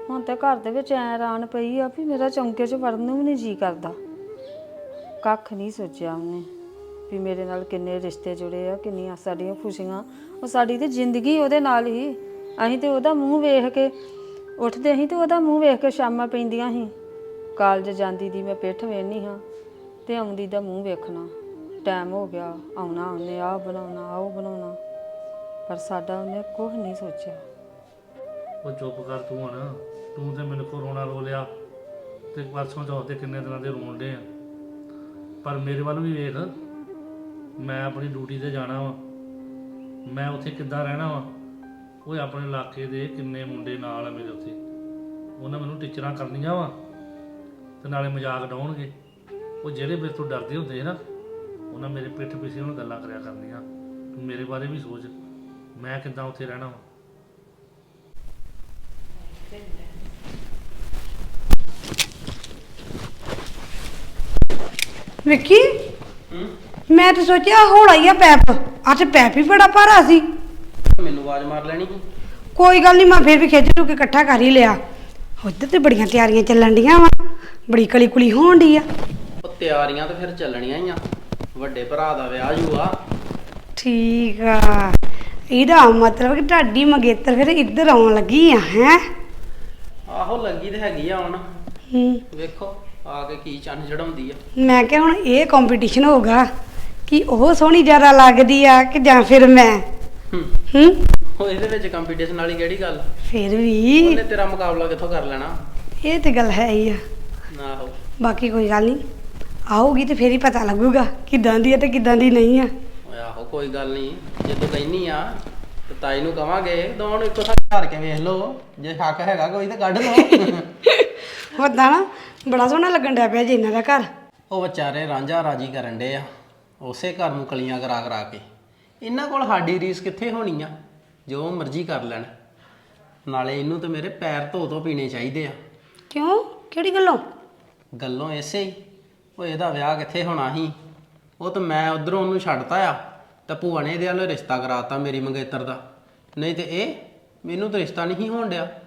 S4: ਹੁਣ ਤੇ ਘਰ ਦੇ ਵਿੱਚ ਐ ਰਾਨ ਪਈ ਆ ਵੀ ਮੇਰਾ ਚੌਂਕੇ 'ਚ ਵੜਨ ਨੂੰ ਵੀ ਨਹੀਂ ਜੀ ਕਰਦਾ। ਕੱਖ ਨਹੀਂ ਸੋਚਿਆ ਉਹਨੇ ਵੀ ਮੇਰੇ ਨਾਲ ਕਿੰਨੇ ਰਿਸ਼ਤੇ ਜੁੜੇ ਆ, ਕਿੰਨੀਆਂ ਸਾਡੀਆਂ ਖੁਸ਼ੀਆਂ, ਉਹ ਸਾਡੀ ਤੇ ਜ਼ਿੰਦਗੀ ਉਹਦੇ ਨਾਲ ਹੀ। ਅਸੀਂ ਤੇ ਉਹਦਾ ਮੂੰਹ ਵੇਖ ਕੇ ਉੱਠਦੇ ਸੀ ਤੇ ਉਹਦਾ ਮੂੰਹ ਵੇਖ ਕੇ ਸ਼ਾਮਾਂ ਪੈਂਦੀਆਂ ਸੀ। ਕਾਲਜ ਜਾਂਦੀ ਦੀ ਮੈਂ ਪਿੱਠ ਵੇਖਣੀ ਹਾਂ ਤੇ ਆਉਂਦੀ ਦਾ ਮੂੰਹ ਵੇਖਣਾ। ਟਾਈਮ ਹੋ ਗਿਆ, ਆਉਣਾ ਉਹਨੇ, ਆਹ ਬਣਾਉਣਾ ਆਹ ਬਣਾਉਣਾ। ਪਰ ਸਾਡਾ ਉਹਨੇ ਕੁਝ ਨਹੀਂ ਸੋਚਿਆ।
S5: ਉਹ ਚੁੱਪ ਕਰ ਤੂੰ ਹੁਣ। ਤੂੰ ਤੇ ਮੈਨੂੰ ਕੋ ਰੋਣਾ ਰੋ ਲਿਆ ਤੇ ਪਰਸੋਂ ਚੌਥ ਤੇ ਕਿੰਨੇ ਦਿਨਾਂ ਦੇ ਰੋਣ ਡੇ ਆ। ਪਰ ਮੇਰੇ ਵੱਲ ਵੀ ਵੇਖ। ਮੈਂ ਆਪਣੀ ਡਿਊਟੀ ਤੇ ਜਾਣਾ ਵਾ। ਮੈਂ ਉੱਥੇ ਕਿੱਦਾਂ ਰਹਿਣਾ ਵਾ? ਉਹ ਆਪਣੇ ਇਲਾਕੇ ਦੇ ਕਿੰਨੇ ਮੁੰਡੇ ਨਾਲ ਆ ਮੇਰੇ ਉੱਥੇ। ਉਹਨਾਂ ਮੈਨੂੰ ਟੀਚਰਾਂ ਕਰਨੀਆਂ ਵਾ ਤੇ ਨਾਲੇ ਮਜ਼ਾਕ ਡਾਉਣਗੇ ਉਹ ਜਿਹੜੇ ਮੇਰੇ ਤੋਂ ਡਰਦੇ ਹੁੰਦੇ ਸੀ ਨਾ, ਉਹਨਾਂ ਮੇਰੇ ਪਿੱਠ ਪਿੱਛੇ ਉਹਨਾਂ ਗੱਲਾਂ ਕਰਿਆ ਕਰਨੀਆਂ। ਤੂੰ ਮੇਰੇ ਬਾਰੇ ਵੀ ਸੋਚ। ਮੈਂ ਕਿੱਦਾਂ ਉੱਥੇ ਰਹਿਣਾ ਵਾ?
S7: ਵਿੱਕੀ? ਮੈਂ ਤਾਂ ਸੋਚਿਆ ਹੋਲਾ ਹੀ ਆ ਪੈਪ। ਆ ਤੇ ਪੈਪ ਹੀ ਬੜਾ ਭਾਰਾ ਸੀ।
S8: ਮੈਨੂੰ ਆਵਾਜ਼ ਮਾਰ ਲੈਣੀ ਸੀ।
S7: ਕੋਈ ਗੱਲ ਨਹੀਂ ਮੈਂ ਫਿਰ ਵੀ ਖਿੱਚ ਰੂ ਕੇ ਇਕੱਠਾ ਕਰ ਹੀ ਲਿਆ। ਉੱਧਰ ਤੇ ਬੜੀਆਂ ਤਿਆਰੀਆਂ ਚੱਲਣ ਡੀਆਂ ਵਾ। ਬੜੀ ਕਲੀ ਕੁਲੀ ਹੋਣ ਡਈ ਆ।
S8: ਉਹ ਤਿਆਰੀਆਂ ਤਾਂ ਫਿਰ ਚੱਲਣੀਆਂ ਹੀ ਆ। ਵੱਡੇ ਭਰਾ ਦਾ ਵਿਆਹ ਜੂਆ।
S7: ਠੀਕ ਆ। ਇਹਦਾ ਮਤਲਬ ਕਿ ਤੁਹਾਡੀ ਮੰਗੇਤਰ ਫਿਰ ਇੱਧਰ ਆਉਣ ਲੱਗੀ ਆ ਹੈ?
S8: ਆਹੋ ਲੱਗੀ ਤੇ ਹੈਗੀ ਆ ਹੁਣ।
S7: ਹੂੰ।
S8: ਵੇਖੋ। ਆ ਕੇ ਕੀ ਚੰਨ ਚੜਾਉਂਦੀ ਆ?
S7: ਮੈਂ ਕਿਹਾ ਹੁਣ ਇਹ ਕੰਪੀਟੀਸ਼ਨ ਹੋਊਗਾ ਕਿ ਉਹ ਸੋਹਣੀ ਜ਼ਿਆਦਾ ਲੱਗਦੀ ਆ ਕਿ ਜਾਂ ਫਿਰ ਮੈਂ?
S8: ਹੂੰ।
S7: ਹੂੰ?
S8: ਉਹ ਇਹਦੇ ਵਿੱਚ ਕੰਪੀਟੀਸ਼ਨ ਵਾਲੀ ਕਿਹੜੀ ਗੱਲ?
S7: ਫਿਰ ਵੀ
S8: ਉਹਨੇ ਤੇਰਾ ਮੁਕਾਬਲਾ ਕਿੱਥੋਂ ਕਰ ਲੈਣਾ?
S7: ਇਹ ਤੇ ਗੱਲ ਹੈ ਹੀ ਆ।
S8: ਆਹੋ।
S7: ਬਾਕੀ ਕੋਈ ਗੱਲ ਨਹੀਂ। ਆਊਗੀ ਤੇ ਫੇਰ ਹੀ ਪਤਾ ਲੱਗੂਗਾ ਕਿਦਾਂ ਦੀ ਹੈ ਤੇ ਕਿਦਾਂ ਦੀ ਨਹੀਂ ਆ।
S8: ਓਏ ਆਹੋ ਕੋਈ ਗੱਲ ਨਹੀਂ। ਜੇ ਤੂੰ ਕਹਿਨੀ ਆ ਤੇ ਤਾਈ ਨੂੰ ਕਵਾਂਗੇ। ਦੋਵਾਂ ਨੂੰ ਇੱਕੋ ਸਾਥ ਧਾਰ ਕੇ ਵੇਖ ਲਓ। ਜੇ ਹੱਕ ਹੈਗਾ ਕੋਈ ਤੇ ਕੱਢ ਲਓ।
S7: ਹੁੰਦਾ ਨਾ ਬੜਾ ਸੋਹਣਾ ਲੱਗਣ ਡਿਆ ਪਿਆ ਜੀ ਇਹਨਾਂ ਦਾ ਘਰ।
S8: ਉਹ ਵਿਚਾਰੇ ਰਾਂਝਾ ਰਾਜੀ ਕਰਨ ਡੇ ਆ। ਉਸੇ ਘਰ ਨੂੰ ਕਲੀਆਂ ਕਰਾ ਕਰਾ ਕੇ। ਇਹਨਾਂ ਕੋਲ ਸਾਡੀ ਰੀਸ ਕਿੱਥੇ ਹੋਣੀ ਆ? ਜੋ ਮਰਜ਼ੀ ਕਰ ਲੈਣ। ਨਾਲੇ ਇਹਨੂੰ ਤੇ ਮੇਰੇ ਪੈਰ ਧੋ ਧੋ ਪੀਣੇ ਚਾਹੀਦੇ ਆ।
S7: ਕਿਉਂ? ਕਿਹੜੀ ਗੱਲੋਂ?
S8: ਗੱਲੋਂ ਐਸੇ ਹੀ। ਉਹ ਇਹਦਾ ਵਿਆਹ ਕਿੱਥੇ ਹੋਣਾ ਸੀ? ਉਹ ਤਾਂ ਮੈਂ ਉਧਰੋਂ ਉਹਨੂੰ ਛੱਡਤਾ ਆ। ਤਾਂ ਭੂਆ ਨੇ ਇਹਦੇ ਨਾਲ ਰਿਸ਼ਤਾ ਕਰਾਤਾ ਮੇਰੀ ਮੰਗੇਤਰ ਦਾ। ਨਹੀਂ ਤੇ ਇਹ ਮੈਨੂੰ ਤਾਂ ਰਿਸ਼ਤਾ ਨਹੀਂ ਸੀ ਹੋਣ ਡਿਆ।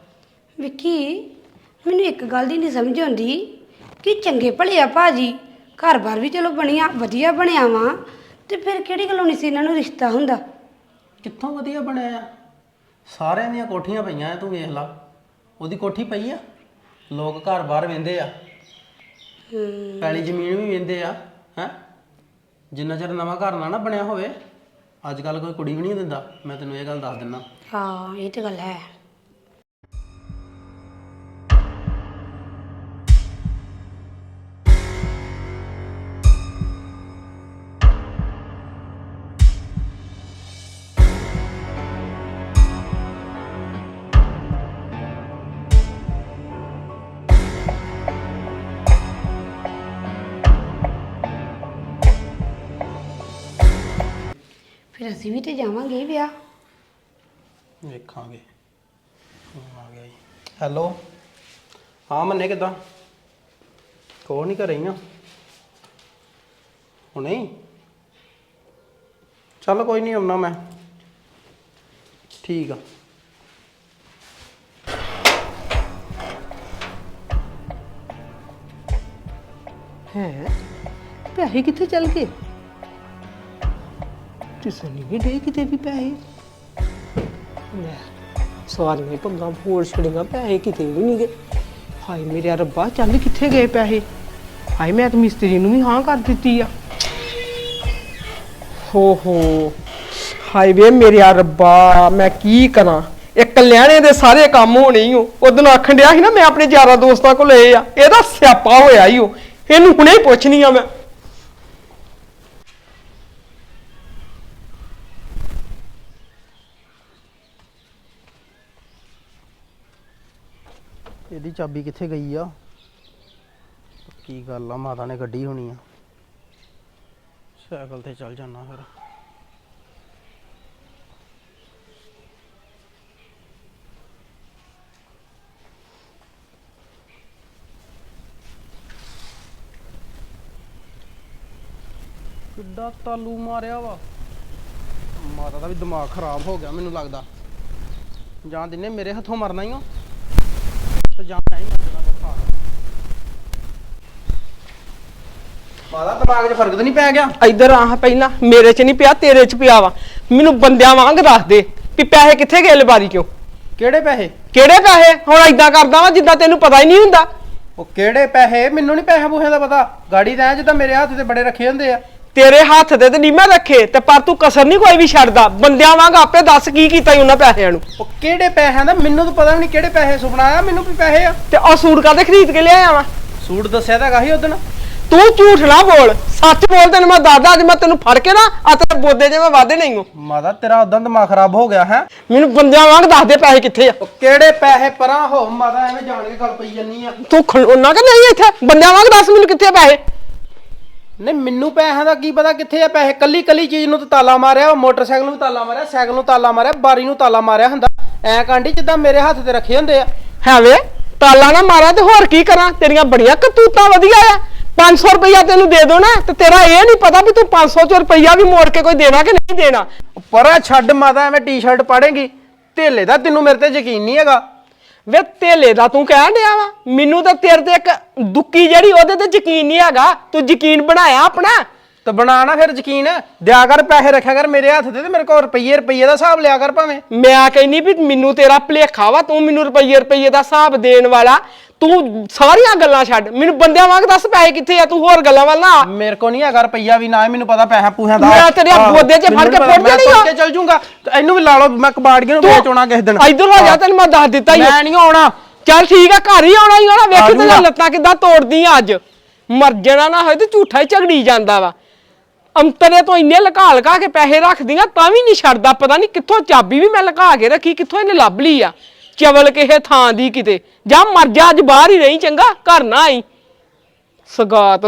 S7: ਵਿੱਕੀ ਮੈਨੂੰ ਇੱਕ ਗੱਲ ਦੀ ਨਹੀਂ ਸਮਝ ਆਉਂਦੀ ਕਿ ਚੰਗੇ ਭਲੇ ਆ ਭਾਜੀ। ਘਰ-ਬਾਰ ਵੀ ਚਲੋ ਬਣਿਆ ਵਧੀਆ ਬਣਿਆ ਵਾ ਤੇ ਫਿਰ ਕਿਹੜੀ ਗੱਲੋਂ ਨਹੀਂ ਸੀ ਇਹਨਾਂ ਨੂੰ ਰਿਸ਼ਤਾ ਹੁੰਦਾ?
S8: ਕਿੱਥੋਂ ਵਧੀਆ ਬਣਿਆ ਆ? ਸਾਰਿਆਂ ਦੀਆਂ ਕੋਠੀਆਂ ਪਈਆਂ ਆ ਤੂੰ ਵੇਖ ਲਾ। ਉਹਦੀ ਕੋਠੀ ਪਈ ਆ। ਲੋਕ ਘਰ ਬਾਹਰ ਵੇਂਦੇ ਆ। ਪੈਲੀ ਜ਼ਮੀਨ ਵੀ ਵੇਂਦੇ ਆ ਹੈ? ਜਿੰਨਾ ਚਿਰ ਨਵਾਂ ਘਰ ਨਾ ਨਾ ਬਣਿਆ ਹੋਵੇ ਅੱਜ ਕੱਲ ਕੋਈ ਕੁੜੀ ਵੀ ਨਹੀਂ ਦਿੰਦਾ। ਮੈਂ ਤੈਨੂੰ ਇਹ ਗੱਲ ਦੱਸ ਦਿੰਦਾ
S7: ਹਾਂ ਇਹ ਤੇ ਗੱਲ ਹੈ। ਫਿਰ ਅਸੀਂ ਵੀ ਤੇ ਜਾਵਾਂਗੇ ਵਿਆਹ।
S8: ਵੇਖਾਂਗੇ। ਫੋਨ ਆ ਗਿਆ ਜੀ। ਹੈਲੋ। ਹਾਂ ਮੰਨੇ ਕਿਦਾਂ? ਕੋਲ ਨਹੀਂ ਘਰੇ ਹੀ ਆ ਹੁਣੇ ਹੀ ਚੱਲ ਕੋਈ ਨਹੀਂ ਆਉਣਾ ਮੈਂ। ਠੀਕ ਆ।
S3: ਹੈ? ਪੈਸੇ ਕਿੱਥੇ ਚਲ ਗਏ? ਕਿਸੇ ਨਹੀਂ ਦੇ ਕਿਤੇ ਵੀ ਪੈਸੇ। ਲੈ, ਸਵਾਰੀਆਂ ਪੰਗਾ ਫੋੜ ਛੜੀਆਂ ਪੈਸੇ ਕਿਤੇ ਵੀ ਨਹੀਂ ਗਏ। ਹਾਏ, ਮੇਰੇ ਰੱਬਾ, ਚੱਲ ਕਿੱਥੇ ਗਏ ਪੈਸੇ? ਹਾਏ, ਮੈਂ ਤਾਂ ਮਿਸਤਰੀ ਨੂੰ ਵੀ ਹਾਂ ਕਰ ਦਿੱਤੀ ਆ। ਹੋ ਹੋ, ਹਾਏ ਵੇ ਮੇਰੇ ਰੱਬਾ, ਮੈਂ ਕੀ ਕਰਾਂ? ਇਹ ਕਲਿਆਣੇ ਦੇ ਸਾਰੇ ਕੰਮ ਹੋਣੇ ਹੀ ਹੋ ਉਦੋਂ ਆਖਣ ਡਿਆ ਸੀ ਨਾ, ਮੈਂ ਆਪਣੇ ਯਾਰਾਂ ਦੋਸਤਾਂ ਕੋਲ ਲਏ ਆ। ਇਹਦਾ ਸਿਆਪਾ ਹੋਇਆ ਹੀ ਉਹ ਇਹਨੂੰ ਹੁਣੇ ਹੀ ਪੁੱਛਣੀ ਆ ਮੈਂ।
S8: ਇਹਦੀ ਚਾਬੀ ਕਿੱਥੇ ਗਈ ਆ? ਕੀ ਗੱਲ ਆ? ਮਾਤਾ ਨੇ ਗੱਡੀ ਹੋਣੀ ਆ। ਸਾਈਕਲ ਤੇ ਚੱਲ ਜਾਣਾ ਫਿਰ। ਕਿੱਡਾ ਤਾਲੂ ਮਾਰਿਆ ਵਾ। ਮਾਤਾ ਦਾ ਵੀ ਦਿਮਾਗ ਖਰਾਬ ਹੋ ਗਿਆ ਮੈਨੂੰ ਲੱਗਦਾ। ਜਾਂ ਦਿਨੇ ਮੇਰੇ ਹੱਥੋਂ ਮਰਨਾ ਹੀ ਆ। ਤੇ ਹੀ ਮਰ ਬਖਾ ਦਿਮਾਗ 'ਚ ਫ਼ਰਕ ਤਾਂ ਨਹੀਂ ਪੈ ਗਿਆ?
S3: ਇੱਧਰ ਆਹ ਪਹਿਲਾਂ ਮੇਰੇ 'ਚ ਨਹੀਂ ਪਿਆ ਤੇਰੇ 'ਚ ਪਿਆ ਵਾ। ਮੈਨੂੰ ਬੰਦਿਆਂ ਵਾਂਗ ਰੱਖ ਦੇ ਵੀ ਪੈਸੇ ਕਿੱਥੇ ਗਏ ਲਬਾਰੀ ਕਿਉਂ
S8: ਕਿਹੜੇ ਪੈਸੇ?
S3: ਕਿਹੜੇ ਪੈਸੇ? ਹੁਣ ਏਦਾਂ ਕਰਦਾ ਵਾ ਜਿੱਦਾਂ ਤੈਨੂੰ ਪਤਾ ਹੀ ਨਹੀਂ ਹੁੰਦਾ।
S8: ਉਹ ਕਿਹੜੇ ਪੈਸੇ? ਮੈਨੂੰ ਨਹੀਂ ਪੈਸੇ ਪੂਸਿਆਂ ਦਾ ਪਤਾ। ਗਾੜੀ ਤਾਂ ਐਂ ਜਿੱਦਾਂ ਮੇਰੇ ਹੱਥ ਤੇ ਬੜੇ ਰੱਖੇ ਹੁੰਦੇ ਆ।
S3: ਤੇਰੇ ਹੱਥ ਤੇ ਤੇ ਨਹੀਂ ਮੈਂ ਰੱਖੇ ਤੇ ਪਰ ਤੂੰ ਕਸਰ ਨਹੀਂ ਕੋਈ ਵੀ ਛੱਡਦਾ। ਬੰਦਿਆਂ ਵਾਂਗ ਆਪੇ ਦੱਸ ਕੀ ਕੀਤਾ ਈ ਉਹਨਾਂ ਪੈਸਿਆਂ ਨੂੰ।
S8: ਉਹ ਕਿਹੜੇ ਪੈਸਿਆਂ ਦਾ? ਮੈਨੂੰ ਤਾਂ ਪਤਾ ਵੀ ਨਹੀਂ ਕਿਹੜੇ ਪੈਸੇ ਸੁਪਨਾ ਆਇਆ ਮੈਨੂੰ ਵੀ ਪੈਸੇ ਆ।
S3: ਤੇ ਉਹ ਸੂਟ ਕਾਦੇ ਖਰੀਦ ਕੇ ਲਿਆਇਆ ਵਾ?
S8: ਸੂਟ ਦੱਸਿਆ ਤਾਂ ਕਾਹੀ ਉਦਣ
S3: ਤੂੰ ਝੂਠ ਨਾ ਬੋਲ ਸੱਚ ਬੋਲ ਤੈਨੂੰ ਮੈਂ ਦਾਦਾ ਅੱਜ ਮੈਂ ਤੈਨੂੰ ਫੜ ਕੇ ਨਾ ਆ ਤੇਰੇ ਬੋਦੇ ਜੇ ਮੈਂ ਵਾਦੇ ਨਹੀਂ ਹੂੰ।
S8: ਮਾਤਾ ਤੇਰਾ ਉਦੋਂ ਦਿਮਾਗ ਖਰਾਬ ਹੋ ਗਿਆ ਹੈ?
S3: ਮੈਨੂੰ ਬੰਦਿਆਂ ਵਾਂਗ ਦੱਸ ਦੇ ਪੈਸੇ ਕਿੱਥੇ ਆ?
S8: ਉਹ ਕਿਹੜੇ ਪੈਸੇ ਪਰਾਂ ਹੋ? ਮਾਤਾ ਐਵੇਂ ਜਾਣ ਕੇ ਗੱਲ ਪਈ ਜੰਨੀ ਆ।
S3: ਤੂੰ ਖਲੋਣਾ ਕਿ ਨਹੀਂ ਇੱਥੇ? ਬੰਦਿਆਂ ਵਾਂਗ ਦੱਸ ਮੈਨੂੰ ਕਿੱਥੇ ਆ ਪੈਸੇ?
S8: ਨਹੀਂ ਮੈਨੂੰ ਪੈਸਿਆਂ ਦਾ ਕੀ ਪਤਾ ਕਿੱਥੇ ਆ ਪੈਸੇ ਕੱਲੀ ਕੱਲੀ ਚੀਜ਼ ਨੂੰ ਤਾਂ ਤਾਲਾ ਮਾਰਿਆ ਉਹ ਮੋਟਰਸਾਈਕਲ ਨੂੰ ਵੀ ਤਾਲਾ ਮਾਰਿਆ ਸਾਈਕਲ ਨੂੰ ਤਾਲਾ ਮਾਰਿਆ ਬਾਰੀ ਨੂੰ ਤਾਲਾ ਮਾਰਿਆ ਹੁੰਦਾ। ਐ ਕਾਂਡੀ ਜਿੱਦਾਂ ਮੇਰੇ ਹੱਥ ਤੇ ਰੱਖੇ ਹੁੰਦੇ ਆ।
S3: ਹੈ ਵੇ ਤਾਲਾ ਨਾ ਮਾਰਾਂ ਤੇ ਹੋਰ ਕੀ ਕਰਾਂ? ਤੇਰੀਆਂ ਬੜੀਆਂ ਕਤੂਤਾਂ ਵਧੀਆ ਆ। 500 ਰੁਪਇਆ ਤੈਨੂੰ ਦੇ ਦੋ ਨਾ ਤੇ ਤੇਰਾ ਇਹ ਨਹੀਂ ਪਤਾ ਵੀ ਤੂੰ 500 ਚ ਰੁਪਇਆ ਵੀ ਮੋੜ ਕੇ ਕੋਈ ਦੇਣਾ ਕਿ ਨਹੀਂ ਦੇਣਾ।
S8: ਪਰਾਂ ਛੱਡ ਮਾਤਾ ਐਵੇਂ ਟੀ-ਸ਼ਰਟ ਪਾੜੇਗੀ। ਧੇਲੇ ਦਾ ਤੈਨੂੰ ਮੇਰੇ ਤੇ ਯਕੀਨ ਨਹੀਂ ਹੈਗਾ।
S3: ਵੇ ਤੇਲੇ ਦਾ ਤੂੰ ਕਹਿਣ ਡਿਆ ਵਾ? ਮੈਨੂੰ ਤਾਂ ਤੇਰੇ ਤੇ ਇੱਕ ਦੁੱਕੀ ਜਿਹੜੀ ਉਹਦੇ ਤੇ ਯਕੀਨ ਨਹੀਂ ਹੈਗਾ। ਤੂੰ ਯਕੀਨ ਬਣਾਇਆ ਆਪਣਾ?
S8: ਤੇ ਬਣਾਣਾ ਫਿਰ ਯਕੀਨ। ਦਿਆ ਕਰ ਪੈਸੇ ਰੱਖਿਆ ਕਰ ਮੇਰੇ ਹੱਥ ਤੇ ਤੇ ਮੇਰੇ ਕੋਲ ਰੁਪਈਏ ਰੁਪਈਏ ਦਾ ਹਿਸਾਬ ਲਿਆ ਕਰ ਭਾਵੇਂ।
S3: ਮੈਂ ਕਹਿੰਨੀ ਵੀ ਮੈਨੂੰ ਤੇਰਾ ਭਲੇਖਾ ਵਾ ਤੂੰ ਮੈਨੂੰ ਰੁਪਈਏ ਰੁਪਈਏ ਦਾ ਹਿਸਾਬ ਦੇਣ ਵਾਲਾ। ਤੂੰ ਸਾਰੀਆਂ ਗੱਲਾਂ ਛੱਡ। ਮੈਨੂੰ ਬੰਦਿਆਂ ਵਾਂਗ ਦੱਸ ਪੈਸੇ ਕਿੱਥੇ ਆ? ਤੂੰ ਹੋਰ ਗੱਲਾਂ ਵੱਲ ਨਾ ਆ।
S8: ਮੇਰੇ ਕੋ ਨਹੀਂ ਹੈਗਾ ਰੁਪਈਆ ਵੀ ਨਾ ਹੀ ਮੈਨੂੰ ਪਤਾ ਪੈਸਾ ਪੂਸਿਆਂ ਦਾ।
S3: ਮੈਂ ਤੇਰੇ
S8: ਆਹੋ,
S3: ਗੋਦੇ 'ਚ ਫੜ
S8: ਮੈਨੂੰ
S3: ਕੇ
S8: ਪਤਾ,
S3: ਪੁੱਟ
S8: ਮੈਂ
S3: ਦੇਣੀ ਆ।
S8: ਤੁਰ ਕੇ ਚੱਲ ਜੂੰਗਾ। ਤੇ ਇਹਨੂੰ ਵੀ ਲਾ ਲਓ ਮੈਂ ਕਬਾੜੀਏ ਨੂੰ ਵੇਚ ਆਉਣਾ ਕਿਸੇ ਦਿਨ।
S3: ਇੱਧਰ ਹੋ ਜਾ ਤੈਨੂੰ ਮੈਂ ਦੱਸ ਦਿੱਤਾ ਹੀ ਆ।
S8: ਮੈਂ ਨਹੀਂ ਆਉਣਾ।
S3: ਚੱਲ ਠੀਕ ਆ ਘਰ ਹੀ ਆਉਣਾ ਹੀ ਆਉਣਾ। ਵੇਖੀ
S8: ਜਾਊਂਗਾ।
S3: ਤੇ ਲੱਤਾਂ ਕਿੱਦਾਂ ਤੋੜਦੀ ਆ ਅੱਜ। ਮਰ ਜਾਣਾ ਨਾ ਹੋਏ ਤੇ ਝੂਠਾ ਹੀ ਝਗੜੀ ਜਾਂਦਾ ਵਾ। ਅੰਤਰੇ ਤੋਂ ਇੰਨੇ ਲਕਾ ਲਕਾ ਕੇ ਪੈਸੇ ਰੱਖਦੀਆਂ ਤਾਂ ਵੀ ਨਹੀਂ ਛੱਡਦਾ। ਪਤਾ ਨਹੀਂ ਕਿੱਥੋਂ ਚਾਬੀ ਵੀ ਮੈਂ ਲਕਾ ਕੇ ਰੱਖੀ ਕਿੱਥੋਂ ਇਹਨੇ ਲੱਭ ਲਈ ਆ। ਚਵਲ ਕਿਸੇ ਥਾਂ ਦੀ ਕਿਤੇ। ਜਾਂ ਮਰ ਜਾ, ਅੱਜ ਬਾਹਰ ਹੀ ਰਹੀ ਚੰਗਾ, ਘਰ ਨਾ ਆਈ। ਸਗਾਤ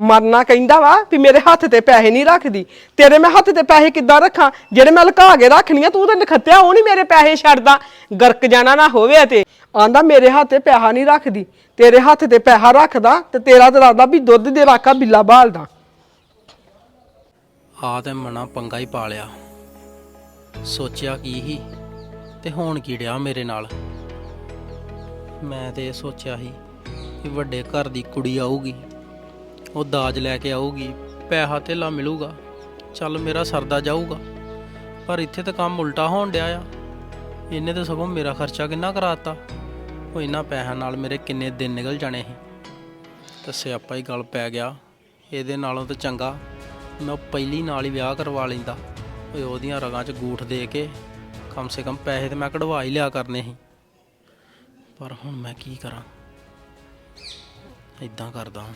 S3: ਮਰਨਾ ਕਹਿੰਦਾ ਵਾ ਵੀ ਮੇਰੇ ਹੱਥ ਤੇ ਪੈਸੇ ਨਹੀਂ ਰੱਖਦੀ। ਤੇਰੇ ਮੈਂ ਹੱਥ ਤੇ ਪੈਸੇ ਕਿੱਦਾਂ ਰੱਖਾਂ? ਜਿਹੜੇ ਮੈਂ ਲੁਕਾ ਕੇ ਰੱਖਣੀਆਂ, ਤੂੰ ਤਾਂ ਨਖੱਤਿਆ, ਉਹ ਨਹੀਂ ਮੇਰੇ ਪੈਸੇ ਛੱਡਦਾ। ਗਰਕ ਜਾਣਾ ਨਾ ਹੋਵੇ ਤੇ ਆਂਦਾ, ਮੇਰੇ ਹੱਥ ਤੇ ਪੈਸਾ ਨਹੀਂ ਰੱਖਦੀ। ਤੇਰੇ ਹੱਥ ਤੇ ਪੈਸਾ ਰੱਖਦਾ ਤੇ ਤੇਰਾ ਤੇ ਰਾਦਾ ਵੀ ਦੁੱਧ ਦੇ ਰਾਖਾ ਬਿੱਲਾ ਬਾਲਦਾ।
S8: ਆ ਤੇ ਮਨਾ ਪੰਗਾ ਹੀ ਪਾ ਲਿਆ। ਸੋਚਿਆ ਕੀ ਹੀ? ਤੇ ਹੋਣ ਕੀ ਡਿਆ ਮੇਰੇ ਨਾਲ? ਮੈਂ ਤੇ ਇਹ ਸੋਚਿਆ ਸੀ ਕਿ ਵੱਡੇ ਘਰ ਦੀ ਕੁੜੀ ਆਊਗੀ, ਉਹ ਦਾਜ ਲੈ ਕੇ ਆਊਗੀ, ਪੈਸਾ ਧੇਲਾ ਮਿਲੂਗਾ, ਚੱਲ ਮੇਰਾ ਸਰਦਾ ਜਾਊਗਾ। ਪਰ ਇੱਥੇ ਤਾਂ ਕੰਮ ਉਲਟਾ ਹੋਣ ਡਿਆ ਆ। ਇਹਨੇ ਤਾਂ ਸਗੋਂ ਮੇਰਾ ਖਰਚਾ ਕਿੰਨਾ ਕਰਾਤਾ? ਉਹ ਇਹਨਾਂ ਪੈਸਿਆਂ ਨਾਲ ਮੇਰੇ ਕਿੰਨੇ ਦਿਨ ਨਿਕਲ ਜਾਣੇ ਸੀ। ਤਾਂ ਸਿਆਪਾ ਹੀ ਗਲ ਪੈ ਗਿਆ। ਇਹਦੇ ਨਾਲੋਂ ਤਾਂ ਚੰਗਾ, ਮੈਂ ਉਹ ਪਹਿਲੀ ਨਾਲ ਹੀ ਵਿਆਹ ਕਰਵਾ ਲੈਂਦਾ। ਓਏ ਉਹਦੀਆਂ ਰਗਾਂ 'ਚ ਗੂਠ ਦੇ ਕੇ ਕਮ ਸੇ ਕਮ ਪੈਸੇ ਤੇ ਮੈਂ ਕਢਵਾ ਹੀ ਲਿਆ ਕਰਨੇ ਸੀ। ਪਰ ਹੁਣ ਮੈਂ ਕੀ ਕਰਾਂ? ਇਦਾਂ ਕਰਦਾ ਹਾਂ।